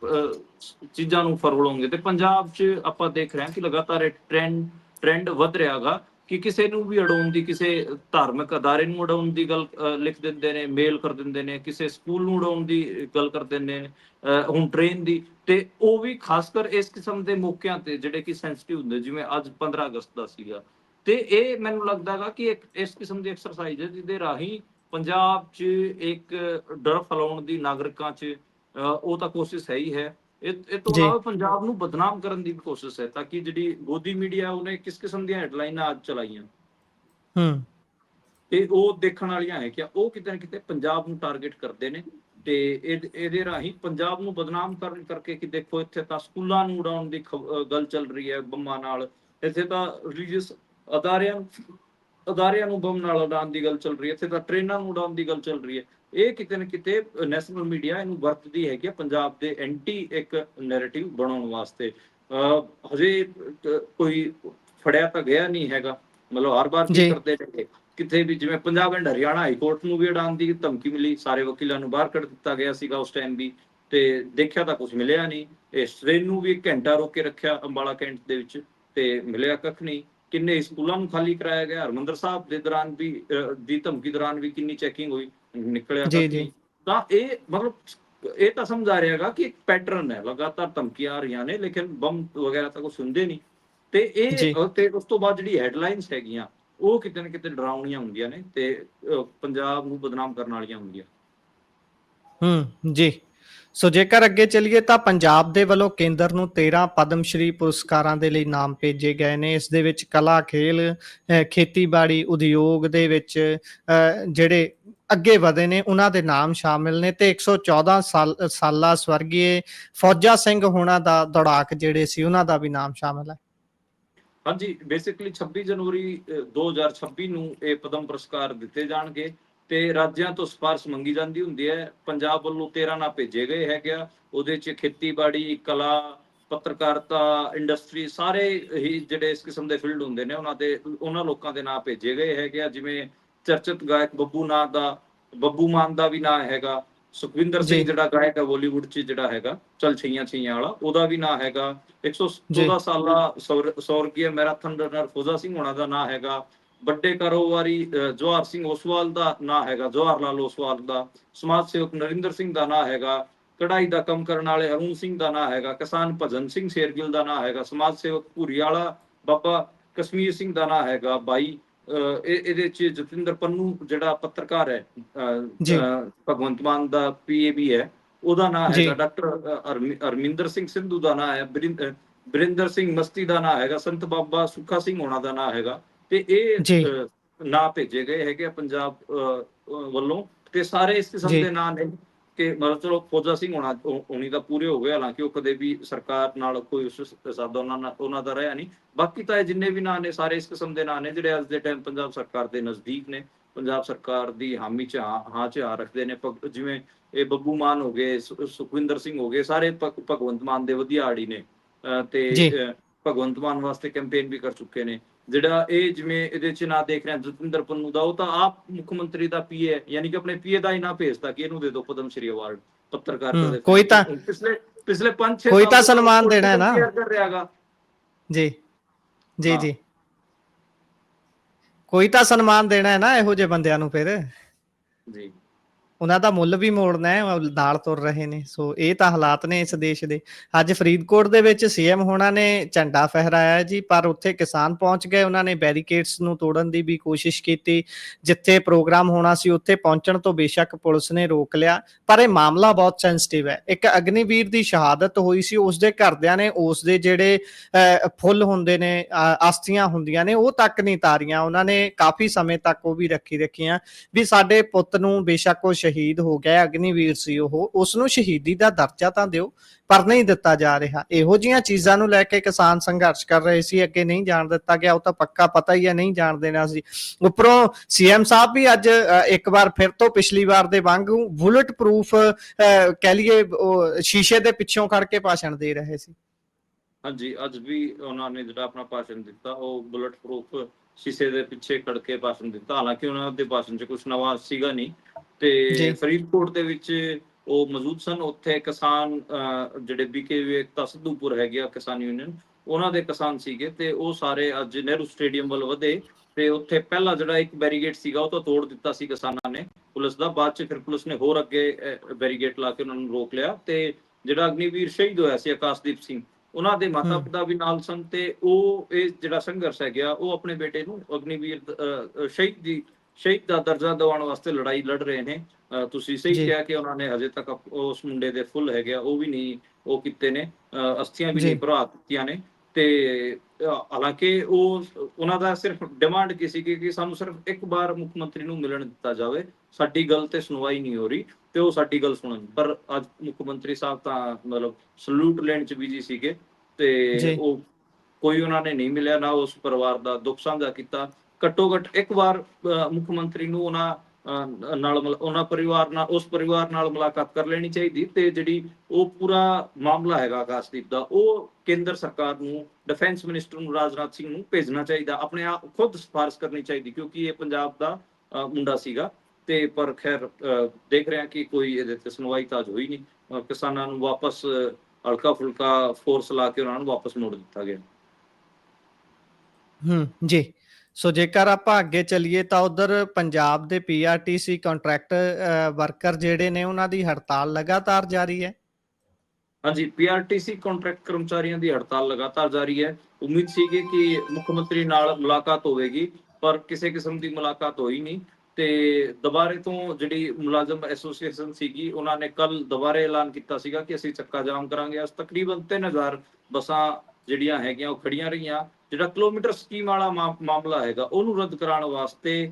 S2: ਚੀਜ਼ਾਂ ਨੂੰ ਫਰਵਲੋਗੇ ਤੇ ਪੰਜਾਬ 'ਚ ਆਪਾਂ ਦੇਖ ਰਹੇ ਹਾਂ ਕਿ ਲਗਾਤਾਰ ਇਹ ਟ੍ਰੈਂਡ ਟ੍ਰੈਂਡ ਵਧ ਰਿਹਾਗਾ ਕਿ ਕਿਸੇ ਨੂੰ ਵੀ ਉਡਾਉਣ ਦੀ ਕਿਸੇ ਧਾਰਮਿਕ ਅਦਾਰੇ ਨੂੰ ਉਡਾਉਣ ਦੀ ਗੱਲ ਲਿਖ ਦਿੰਦੇ ਨੇ ਮੇਲ ਕਰ ਦਿੰਦੇ ਨੇ ਕਿਸੇ ਸਕੂਲ ਨੂੰ ਉਡਾਉਣ ਦੀ ਗੱਲ ਕਰ ਦਿੰਦੇ ਨੇ ਹੁਣ ਟ੍ਰੇਨ ਦੀ ਤੇ ਉਹ ਵੀ ਖਾਸ ਕਰ ਇਸ ਕਿਸਮ ਦੇ ਮੌਕਿਆਂ ਤੇ ਜਿਹੜੇ ਕਿ ਸੈਂਸਿਟਿਵ ਹੁੰਦੇ ਜਿਵੇਂ ਅੱਜ 15 ਅਗਸਤ ਦਾ ਸੀਗਾ ਤੇ ਇਹ ਮੈਨੂੰ ਲੱਗਦਾ ਗਾ ਕਿ ਇੱਕ ਇਸ ਕਿਸਮ ਦੀ ਐਕਸਰਸਾਈਜ਼ ਹੈ ਜਿਹਦੇ ਰਾਹੀਂ ਪੰਜਾਬ 'ਚ ਇੱਕ ਡਰ ਫੈਲਾਉਣ ਦੀ ਨਾਗਰਿਕਾਂ 'ਚ ਉਹ ਤਾਂ ਕੋਸ਼ਿਸ਼ ਹੈ ਹੀ ਹੈ। ਇਹ ਤੋਂ। ਇਲਾਵਾ ਪੰਜਾਬ ਨੂੰ ਬਦਨਾਮ ਕਰਨ ਦੀ ਵੀ ਕੋਸ਼ਿਸ਼ ਹੈ ਤਾਂ ਕਿ ਜਿਹੜੀ ਗੋਦੀ ਮੀਡੀਆ ਉਹਨੇ ਕਿਸ ਕਿਸਮ ਦੀਆਂ ਹੈਡਲਾਈਨਾਂ ਅੱਜ ਚਲਾਈਆਂ?
S1: ਹੂੰ।
S2: ਤੇ ਉਹ ਦੇਖਣ ਵਾਲੀਆਂ ਹੈ ਕਿ ਉਹ ਕਿਤੇ ਨਾ ਕਿਤੇ ਪੰਜਾਬ ਨੂੰ ਟਾਰਗੇਟ ਕਰਦੇ ਨੇ ਤੇ ਇਹ- ਇਹਦੇ ਰਾਹੀਂ ਪੰਜਾਬ ਨੂੰ ਬਦਨਾਮ ਕਰਨ ਕਰਕੇ ਕਿ ਦੇਖੋ ਇੱਥੇ ਤਾਂ ਸਕੂਲਾਂ ਨੂੰ ਉਡਾਉਣ ਦੀ ਗੱਲ ਚੱਲ ਰਹੀ ਹੈ ਬੰਮਾਂ ਨਾਲ। ਇੱਥੇ ਤਾਂ ਰਿਲੀਜੀਅਸ ਅਦਾਰਿਆਂ ਅਦਾਰਿਆਂ ਨੂੰ ਬੰਮ ਨਾਲ ਉਡਾਉਣ ਦੀ ਗੱਲ ਚੱਲ ਰਹੀ ਹੈ ਇੱਥੇ ਤਾਂ ਟ੍ਰੇਨਾਂ ਨੂੰ ਉਡਾਉਣ ਦੀ ਗੱਲ ਚੱਲ ਰਹੀ ਹੈ। ਇਹ ਕਿਤੇ ਨਾ ਕਿਤੇ ਨੈਸ਼ਨਲ ਮੀਡੀਆ ਇਹਨੂੰ ਵਰਤਦੀ ਹੈ ਕਿ ਪੰਜਾਬ ਦੇ ਐਂਟੀ ਇੱਕ ਨੈਰੇਟਿਵ ਬਣਾਉਣ ਵਾਸਤੇ। ਹਜੇ ਕੋਈ ਫੜਿਆ ਤਾਂ ਗਿਆ ਨਹੀਂ ਹੈਗਾ। ਮਤਲਬ ਹਰ ਵਾਰ। ਕੀ ਕਰਦੇ ਨੇ ਕਿਤੇ ਵੀ ਜਿਵੇਂ Punjab and Haryana high court ਨੂੰ ਵੀ ਉਡਾਉਣ ਦੀ ਧਮਕੀ ਮਿਲੀ ਸਾਰੇ ਵਕੀਲਾਂ ਨੂੰ ਬਾਹਰ ਕੱਢ ਦਿੱਤਾ ਗਿਆ ਸੀਗਾ ਉਸ ਟਾਈਮ ਵੀ ਤੇ ਦੇਖਿਆ ਤਾਂ ਕੁਝ ਮਿਲਿਆ ਨਹੀਂ। ਇਸ ਟ੍ਰੇਨ ਨੂੰ ਵੀ ਇੱਕ ਘੰਟਾ ਰੋਕ ਕੇ ਰੱਖਿਆ ਅੰਬਾਲਾ ਕੈਂਟ ਦੇ ਵਿੱਚ ਤੇ ਮਿਲਿਆ ਕੱਖ ਨਹੀਂ। ਕਿੰਨੇ ਸਕੂਲਾਂ ਨੂੰ ਖਾਲੀ ਕਰਾਇਆ ਗਿਆ ਹਰਮੰਦਰ ਸਾਹਿਬ ਦੇ ਦੌਰਾਨ ਵੀ ਦੀ ਧਮਕੀ ਦੌਰਾਨ ਵੀ ਕਿੰਨੀ ਚੈਕਿੰਗ ਹੋਈ ਨਿਕਲਿਆ
S1: ਜੀ, ਜੀ।
S2: ਤਾਂ ਇਹ ਮਤਲਬ ਇਹ ਤਾਂ ਸਮਝਾ ਰਿਹਾਗਾ ਕਿ ਇੱਕ ਪੈਟਰਨ ਹੈ ਲਗਾਤਾਰ ਧਮਕੀਆਂ ਆ ਰਹੀਆਂ ਨੇ ਲੇਕਿਨ ਬੰਮ ਵਗੈਰਾ ਤਾਂ ਕੁਝ ਹੁੰਦੇ ਨਹੀਂ। ਤੇ ਇਹ ਤੇ ਉਸ ਤੋਂ ਬਾਅਦ ਜਿਹੜੀ ਹੈਡਲਾਈਨਸ ਹੈਗੀਆਂ ਉਹ ਕਿਤੇ ਨਾ ਕਿਤੇ ਡਰਾਉਣੀਆਂ ਹੁੰਦੀਆਂ ਨੇ ਤੇ ਪੰਜਾਬ ਨੂੰ ਬਦਨਾਮ ਕਰਨ ਵਾਲੀਆਂ ਹੁੰਦੀਆਂ।
S1: ਹੂੰ ਜੀ। ਸੋ ਜੇਕਰ ਅੱਗੇ ਚੱਲੀਏ ਤਾਂ ਪੰਜਾਬ ਦੇ ਵੱਲੋਂ ਕੇਂਦਰ ਨੂੰ 13 ਪਦਮ ਸ਼੍ਰੀ ਪੁਰਸਕਾਰਾਂ ਦੇ ਲਈ ਨਾਮ ਭੇਜੇ ਗਏ ਨੇ। ਇਸ ਦੇ ਵਿੱਚ ਕਲਾ, ਖੇਲ ਖੇਤੀਬਾੜੀ, ਉਦਯੋਗ ਦੇ ਵਿੱਚ ਜਿਹੜੇ ਅੱਗੇ ਵਧੇ ਨੇ, ਉਹਨਾਂ ਦੇ ਨਾਮ ਸ਼ਾਮਿਲ ਨੇ ਤੇ 114 ਸਾਲ, ਸਾਲਾ ਸਵਰਗੀ ਫੌਜਾ ਸਿੰਘ ਹੋਣਾ ਦਾ ਦੌੜਾਕ ਜਿਹੜੇ ਸੀ, ਉਹਨਾਂ ਦਾ ਵੀ ਨਾਮ ਸ਼ਾਮਿਲ ਹੈ।
S2: ਹਾਂਜੀ, ਬੇਸਿਕਲੀ 26 ਜਨਵਰੀ 2026 ਨੂੰ ਇਹ ਪਦਮ ਪੁਰਸਕਾਰ ਦਿੱਤੇ ਜਾਣਗੇ। ਤੇ ਰਾਜਾਂ ਤੋਂ ਸਿਫਾਰਿਸ਼ ਮੰਗੀ ਜਾਂਦੀ ਹੁੰਦੀ ਹੈ। ਪੰਜਾਬ ਵੱਲੋਂ 13 ਨਾਂ ਭੇਜੇ ਗਏ ਹੈਗੇ ਆ। ਉਹਦੇ ਚ ਖੇਤੀਬਾੜੀ ਕਲਾ ਪੱਤਰਕਾਰਤਾ ਇੰਡਸਟਰੀ ਸਾਰੇ ਹੀ ਜਿਹੜੇ ਇਸ ਕਿਸਮ ਦੇ ਫੀਲਡ ਹੁੰਦੇ ਨੇ ਉਹਨਾਂ ਦੇ ਉਹਨਾਂ ਲੋਕਾਂ ਦੇ ਨਾਂ ਭੇਜੇ ਗਏ ਹੈਗੇ ਆ। ਜਿਵੇਂ ਚਰਚਿਤ ਗਾਇਕ ਬੱਬੂ ਨਾਂ ਦਾ ਬੱਬੂ ਮਾਨ ਦਾ ਵੀ ਨਾਂ ਹੈਗਾ। ਸੁਖਵਿੰਦਰ ਸਿੰਘ। ਜਿਹੜਾ ਗਾਇਕ ਹੈ ਬਾਲੀਵੁੱਡ 'ਚ ਜਿਹੜਾ ਹੈਗਾ ਚਲ ਛਈਆਂ ਛਈਆਂ ਵਾਲਾ ਉਹਦਾ ਵੀ ਨਾਂ ਹੈਗਾ। 114
S1: ਜੀ।
S2: ਸਾਲਾ ਸੌਰ- ਸੌਰਗੀਆ ਮੈਰਾਥਨ ਰਨਰ ਫੌਜ਼ਾ ਸਿੰਘ ਹੋਣਾ ਦਾ ਨਾਂ ਹੈਗਾ। ਵੱਡੇ ਕਾਰੋਬਾਰੀ ਜਵਾਹਰ ਸਿੰਘ ਓਸਵਾਲ ਦਾ ਨਾਂ ਹੈਗਾ ਜਵਾਹਰ ਲਾਲ ਓਸਵਾਲ ਦਾ। ਸਮਾਜ ਸੇਵਕ ਨਰਿੰਦਰ ਸਿੰਘ ਦਾ ਨਾਂ ਹੈਗਾ। ਕਢਾਈ ਦਾ ਕੰਮ ਕਰਨ ਵਾਲੇ ਅਰੁਣ ਸਿੰਘ ਦਾ ਨਾਂ ਹੈਗਾ। ਕਿਸਾਨ ਭਜਨ ਸਿੰਘ ਸ਼ੇਰਗਿੱਲ ਦਾ ਨਾਂ ਹੈਗਾ। ਸਮਾਜ ਸੇਵਕ ਭੂਰੀ ਵਾਲਾ ਬਾਬਾ ਕਸ਼ਮੀਰ ਸਿੰਘ ਦਾ ਨਾਂ ਹੈਗਾ। ਬਾਈ ਇਹਦੇ ਚ ਜਤਿੰਦਰ ਪੰਨੂ ਜਿਹੜਾ ਪੱਤਰਕਾਰ ਹੈ ਭਗਵੰਤ ਮਾਨ ਦਾ ਪੀਏਬੀ ਹੈ ਉਹਦਾ ਨਾਂ। ਹੈਗਾ ਡਾਕਟਰ ਅਰਮਿੰਦਰ ਸਿੰਘ ਸਿੰਧੂ ਦਾ ਨਾਂ ਹੈ ਬਰਿੰਦਰ ਸਿੰਘ ਮਸਤੀ ਦਾ ਨਾਂ ਹੈਗਾ ਸੰਤ ਬਾਬਾ ਸੁੱਖਾ ਸਿੰਘ ਹੋਣਾ ਦਾ ਨਾਂ ਹੈਗਾ। ਤੇ ਇਹ
S1: ਜੀ।
S2: ਨਾਂ ਭੇਜੇ ਗਏ ਹੈਗੇ ਆ ਪੰਜਾਬ ਅ, ਅ, ਵੱਲੋਂ ਤੇ ਸਾਰੇ ਇਸ ਕਿਸਮ
S1: ਜੀ।
S2: ਦੇ ਨਾਂ ਨੇ ਕਿ ਮਤਲਬ ਚਲੋ ਫੌਜਾ ਸਿੰਘ ਹੋਣਾ ਉਹ- ਉਨੀ ਦਾ ਪੂਰੇ ਹੋ ਗਏ ਹਾਲਾਂਕਿ ਉਹ ਕਦੇ ਵੀ ਸਰਕਾਰ ਨਾਲ ਕੋਈ ਉਸ ਸਾਦਾ ਉਹਨਾਂ ਨਾਲ ਉਹਨਾਂ ਦਾ ਰਿਹਾ ਨਹੀਂ ਬਾਕੀ ਤਾਂ ਇਹ ਜਿੰਨੇ ਵੀ ਨਾਂ ਨੇ ਸਾਰੇ ਇਸ ਕਿਸਮ ਦੇ ਨਾਂ ਨੇ ਜਿਹੜੇ ਅੱਜ ਦੇ ਟਾਈਮ ਪੰਜਾਬ ਸਰਕਾਰ ਦੇ ਨਜ਼ਦੀਕ ਨੇ ਪੰਜਾਬ ਸਰਕਾਰ ਦੀ ਹਾਮੀ ਚ ਹਾਂ ਹਾਂ ਚ ਹਾਂ ਰੱਖਦੇ ਨੇ ਭਗ- ਜਿਵੇਂ ਇਹ ਬੱਬੂ ਮਾਨ ਹੋ ਗਏ ਸੁ- ਸੁਖਵਿੰਦਰ ਸਿੰਘ ਹੋ ਗਏ ਸਾਰੇ ਭਗ- ਭਗਵੰਤ ਮਾਨ ਦੇ ਵਧੀਆ ਆੜੀ ਨੇ ਤੇ
S1: ਜੀ।
S2: ਭਗਵੰਤ ਮਾਨ ਵਾਸਤੇ ਕੈਂਪੇਨ ਵੀ ਕਰ ਚੁੱਕੇ ਨੇ ਜਿਹੜਾ ਇਹ ਜਿਵੇਂ ਇਹਦੇ ਚ ਨਾ ਦੇਖ ਰਿਹਾ ਜਤਿੰਦਰ ਪੰਨੂ ਦਾ ਉਹ ਤਾਂ ਆਪ ਮੁੱਖ ਮੰਤਰੀ ਦਾ ਪੀਏ ਯਾਨੀ ਕਿ ਆਪਣੇ ਪੀਏ ਦਾ ਹੀ ਨਾ ਭੇਜਦਾ ਕਿ ਇਹਨੂੰ ਦੇ ਦਿਓ ਪਦਮ ਸ਼੍ਰੀ ਅਵਾਰਡ ਪੱਤਰਕਾਰਤਾ ਦੇ
S1: ਕੋਈ ਤਾਂ-
S2: ਪਿਛਲੇ ਪਿਛਲੇ 5-6
S1: ਕੋਈ ਤਾਂ ਸਨਮਾਨ ਦੇਣਾ ਹੈ ਨਾ।
S2: ਕਰ ਰਿਹਾਗਾ
S1: ਜੀ ਜੀ। ਜੀ। ਕੋਈ ਤਾਂ ਸਨਮਾਨ ਦੇਣਾ ਹੈ ਨਾ ਇਹੋ ਜਿਹੇ ਬੰਦਿਆਂ ਨੂੰ ਫਿਰ।
S2: ਜੀ।
S1: ਉਹਨਾਂ ਦਾ ਮੁੱਲ ਵੀ ਮੋੜਨਾ ਹੈ ਉਹ ਨਾਲ ਤੁਰ ਰਹੇ ਨੇ। ਸੋ ਇਹ ਤਾਂ ਹਾਲਾਤ ਨੇ ਇਸ ਦੇਸ਼ ਦੇ। ਅੱਜ ਫਰੀਦਕੋਟ ਦੇ ਵਿੱਚ ਸੀਐਮ ਹੋਣਾ ਨੇ ਝੰਡਾ ਫਹਿਰਾਇਆ ਜੀ ਪਰ ਉੱਥੇ ਕਿਸਾਨ ਪਹੁੰਚ ਗਏ। ਉਹਨਾਂ ਨੇ ਬੈਰੀਕੇਡਸ ਨੂੰ ਤੋੜਨ ਦੀ ਵੀ ਕੋਸ਼ਿਸ਼ ਕੀਤੀ। ਜਿੱਥੇ ਪ੍ਰੋਗਰਾਮ ਹੋਣਾ ਸੀ ਉੱਥੇ ਪਹੁੰਚਣ ਤੋਂ ਬੇਸ਼ੱਕ ਪੁਲਿਸ ਨੇ ਰੋਕ ਲਿਆ। ਪਰ ਇਹ ਮਾਮਲਾ ਬਹੁਤ ਸੈਂਸਿਟਿਵ ਹੈ। ਇੱਕ ਅਗਨੀਵੀਰ ਦੀ ਸ਼ਹਾਦਤ ਹੋਈ ਸੀ ਉਸ ਦੇ ਘਰਦਿਆਂ ਨੇ ਉਸ ਦੇ ਜਿਹੜੇ ਅਹ, ਫੁੱਲ ਹੁੰਦੇ ਨੇ ਅਹ, ਅਸਥੀਆਂ ਹੁੰਦੀਆਂ ਨੇ ਉਹ ਤੱਕ ਨਹੀਂ ਤਾਰੀਆਂ। ਉਹਨਾਂ ਨੇ ਕਾਫੀ ਸਮੇਂ ਤੱਕ ਉਹ ਵੀ ਰੱਖੀ ਰੱਖੀਆਂ ਵੀ ਸਾਡੇ ਪੁੱਤ ਨੂੰ ਬੇਸ਼ੱਕ ਉਹ ਸ਼ਹੀਦ ਹੋ ਗਿਆ ਅਗਨੀਵੀਰ ਸੀ ਉਹ ਉਸ ਨੂੰ ਸ਼ਹੀਦੀ ਦਾ ਦਰਜਾ ਤਾਂ ਦਿਓ, ਪਰ ਨਹੀਂ ਦਿੱਤਾ ਜਾ ਰਿਹਾ। ਇਹੋ ਜੀਆਂ ਚੀਜ਼ਾਂ ਨੂੰ ਲੈ ਕੇ ਕਿਸਾਨ ਸੰਘਰਸ਼ ਕਰ ਰਹੇ ਸੀ, ਅੱਗੇ ਨਹੀਂ ਜਾਣ ਦਿੱਤਾ ਗਿਆ, ਉਹ ਤਾਂ ਪੱਕਾ ਪਤਾ ਹੀ ਹੈ, ਨਹੀਂ ਜਾਣ ਦੇਣਾ ਸੀ। ਉੱਪਰੋਂ ਸੀਐਮ ਸਾਹਿਬ ਵੀ ਅੱਜ ਇੱਕ ਵਾਰ ਫਿਰ ਤੋਂ ਪਿਛਲੀ ਵਾਰ ਦੇ ਵਾਂਗੂ ਬੁਲਟ ਪ੍ਰੂਫ ਕਹਿ ਲਈਏ ਸ਼ੀਸ਼ੇ ਦੇ ਪਿੱਛੋਂ ਖੜ ਕੇ ਭਾਸ਼ਣ ਦੇ ਰਹੇ ਸੀ।
S2: ਹਾਂਜੀ, ਅੱਜ ਵੀ ਉਹਨਾਂ ਨੇ ਜਿਹੜਾ ਆਪਣਾ ਭਾਸ਼ਣ ਦਿੱਤਾ, ਉਹ ਬੁਲਟ ਪ੍ਰੂਫ ਸ਼ੀਸ਼ੇ ਦੇ ਪਿੱਛੇ ਖੜ ਕੇ ਭਾਸ਼ਣ ਦਿੱਤਾ। ਹਾਲਾਂਕਿ ਉਹਨਾਂ ਦੇ ਭਾਸ਼ਣ 'ਚ ਕੁਝ ਨਵਾਂ ਸੀਗਾ ਨਹੀਂ। ਤੇ ਫਰੀਦਕੋਟ ਦੇ ਵਿੱਚ ਉਹ ਮੌਜੂਦ ਸਨ। ਉੱਥੇ ਕਿਸਾਨ ਜਿਹੜੇ ਬੀਕੇ ਵੇਖਤਾ ਸਿੱਧੂਪੁਰ ਹੈਗੇ ਆ ਕਿਸਾਨ ਯੂਨੀਅਨ ਉਹਨਾਂ ਦੇ ਕਿਸਾਨ ਸੀਗੇ ਤੇ ਉਹ ਸਾਰੇ ਅੱਜ ਨਹਿਰੂ ਸਟੇਡੀਅਮ ਵੱਲ ਵਧੇ ਤੇ ਉੱਥੇ ਪਹਿਲਾ ਜਿਹੜਾ ਇੱਕ ਬੈਰੀਗੇਡ ਸੀਗਾ ਉਹ ਤਾਂ ਤੋੜ ਦਿੱਤਾ ਸੀ ਕਿਸਾਨਾਂ ਨੇ। ਪੁਲਿਸ ਦਾ ਬਾਅਦ ਚ ਫਿਰ ਪੁਲਿਸ ਨੇ ਹੋਰ ਅੱਗੇ ਬੈਰੀਗੇਡ ਲਾ ਕੇ ਉਹਨਾਂ ਨੂੰ ਰੋਕ ਲਿਆ ਤੇ ਜਿਹੜਾ ਅਗਨੀਵੀਰ ਸ਼ਹੀਦ ਹੋਇਆ ਸੀ ਆਕਾਸ਼ਦੀਪ ਸਿੰਘ ਉਹਨਾਂ ਦੇ ਮਾਤਾ। ਪਿਤਾ ਵੀ ਨਾਲ ਸਨ ਤੇ ਉਹ ਇਹ ਜਿਹੜਾ ਸੰਘਰਸ਼ ਹੈ ਗਿਆ ਉਹ ਆਪਣੇ ਬੇਟੇ ਨੂੰ ਅਗਨੀਵੀਰ ਸ਼ਹੀਦ ਦੀ ਸ਼ਹੀਦ ਦਾ ਦਰਜਾ ਦਿਵਾਉਣ ਵਾਸਤੇ ਲੜਾਈ ਲੜ ਰਹੇ ਨੇ ਤੁਸੀਂ ਸਹੀ। ਕਿਹਾ ਕਿ ਉਹਨਾਂ ਨੇ ਹਜੇ ਤੱਕ ਉਸ ਮੁੰਡੇ ਦੇ ਫੁੱਲ ਹੈਗੇ ਆ ਉਹ ਵੀ ਨਹੀਂ ਉਹ ਕੀਤੇ ਨੇ ਅਸਥੀਆਂ ਵੀ। ਨਹੀਂ ਭਰਾ ਦਿੱਤੀਆਂ ਨੇ ਤੇ ਹਾਲਾਂਕਿ ਉਹ ਉਹਨਾਂ ਦਾ ਸਿਰਫ ਡਿਮਾਂਡ ਕੀ ਸੀ ਕਿ ਸਾਨੂੰ ਸਿਰਫ ਇੱਕ ਵਾਰ ਮੁੱਖ ਮੰਤਰੀ ਨੂੰ ਮਿਲਣ ਦਿੱਤਾ ਜਾਵੇ। ਸਾਡੀ ਗੱਲ ਤੇ ਸੁਣਵਾਈ ਨਹੀਂ ਹੋ ਰਹੀ ਤੇ ਉਹ ਸਾਡੀ ਗੱਲ ਸੁਣਨ ਪਰ ਅੱਜ ਮੁੱਖ ਮੰਤਰੀ ਸਾਹਿਬ ਤਾਂ ਮਤਲਬ ਸਲੂਟ ਲੈਣ ਚ ਬਿਜ਼ੀ ਸੀਗੇ। ਤੇ ਉਹ ਕੋਈ ਉਹਨਾਂ ਨੇ ਨਹੀਂ ਮਿਲਿਆ ਨਾ ਉਸ ਪਰਿਵਾਰ ਦਾ ਦੁੱਖ ਸਾਂਝਾ ਕੀਤਾ। ਘੱਟੋ ਘੱਟ ਇੱਕ ਵਾਰ ਮੁੱਖ ਮੰਤਰੀ ਨੂੰ ਉਹਨਾਂ ਨਾਲ ਉਹਨਾਂ ਪਰਿਵਾਰ ਨਾਲ, ਉਸ ਪਰਿਵਾਰ ਨਾਲ ਮੁਲਾਕਾਤ ਕਰ ਲੈਣੀ ਚਾਹੀਦੀ ਤੇ ਜਿਹੜੀ ਉਹ ਪੂਰਾ ਮਾਮਲਾ ਹੈਗਾ ਆਕਾਸ਼ਦੀਪ ਦਾ, ਉਹ ਕੇਂਦਰ ਸਰਕਾਰ ਨੂੰ ਡਿਫੈਂਸ ਮਿਨਿਸਟਰ ਨੂੰ, ਰਾਜਨਾਥ ਸਿੰਘ ਨੂੰ ਭੇਜਣਾ ਚਾਹੀਦਾ, ਆਪਣੇ ਆਪ ਖੁਦ ਸਿਫਾਰਿਸ਼ ਕਰਨੀ ਚਾਹੀਦੀ, ਕਿਉਂਕਿ ਇਹ ਪੰਜਾਬ ਦਾ ਮੁੰਡਾ ਸੀਗਾ ਤੇ ਪਰ ਖੈਰ ਦੇਖ ਰਹੇ ਹਾਂ ਕਿ ਕੋਈ ਇਹਦੇ ਤੇ ਸੁਣਵਾਈ ਤਾਂ ਅੱਜ ਹੋਈ ਨਹੀਂ ਕਿਸਾਨਾਂ ਨੂੰ ਵਾਪਸ ਹਲਕਾ ਫੁਲਕਾ ਫੋਰਸ ਲਾ ਕੇ ਉਹਨਾਂ ਨੂੰ ਵਾਪਸ ਮੋੜ ਦਿੱਤਾ ਗਿਆ।
S1: ਹੂੰ, ਜੀ। ਸੋ ਜੇਕਰ ਆਪਾਂ ਅੱਗੇ ਚੱਲੀਏ ਤਾਂ ਉਧਰ ਪੰਜਾਬ ਦੇ ਪੀਆਰਟੀਸੀ ਕੰਟਰੈਕਟ ਵਰਕਰ ਜਿਹੜੇ ਨੇ ਉਹਨਾਂ ਦੀ ਹੜਤਾਲ ਲਗਾਤਾਰ ਜਾਰੀ ਹੈ।
S2: ਹਾਂਜੀ ਪੀਆਰਟੀਸੀ ਕੰਟਰੈਕਟ ਕਰਮਚਾਰੀਆਂ ਦੀ ਹੜਤਾਲ ਲਗਾਤਾਰ ਜਾਰੀ ਹੈ। ਉਮੀਦ ਸੀਗੀ ਕਿ ਮੁੱਖ ਮੰਤਰੀ ਨਾਲ ਮੁਲਾਕਾਤ ਹੋਵੇਗੀ, ਪਰ ਕਿਸੇ ਕਿਸਮ ਦੀ ਮੁਲਾਕਾਤ ਹੋਈ ਨਹੀਂ। ਤੇ ਦੁਬਾਰੇ ਤੋਂ ਜਿਹੜੀ ਮੁਲਾਜ਼ਮ ਐਸੋਸੀਏਸ਼ਨ ਸੀਗੀ, ਉਹਨਾਂ ਨੇ ਕੱਲ ਦੁਬਾਰੇ ਐਲਾਨ ਕੀਤਾ ਸੀਗਾ ਕਿ ਅਸੀਂ ਚੱਕਾ ਜਾਮ ਕਰਾਂਗੇ। ਅੱਜ ਤਕਰੀਬਨ 3000 ਬੱਸਾਂ ਜਿਹੜੀਆਂ ਹੈਗੀਆਂ, ਉਹ ਖੜੀਆਂ ਰਹੀਆਂ। ਜਿਹੜਾ ਕਿਲੋਮੀਟਰ ਸਕੀਮ ਵਾਲਾ ਮਾਮਲਾ ਹੈਗਾ, ਉਹਨੂੰ ਰੱਦ ਕਰਾਉਣ ਵਾਸਤੇ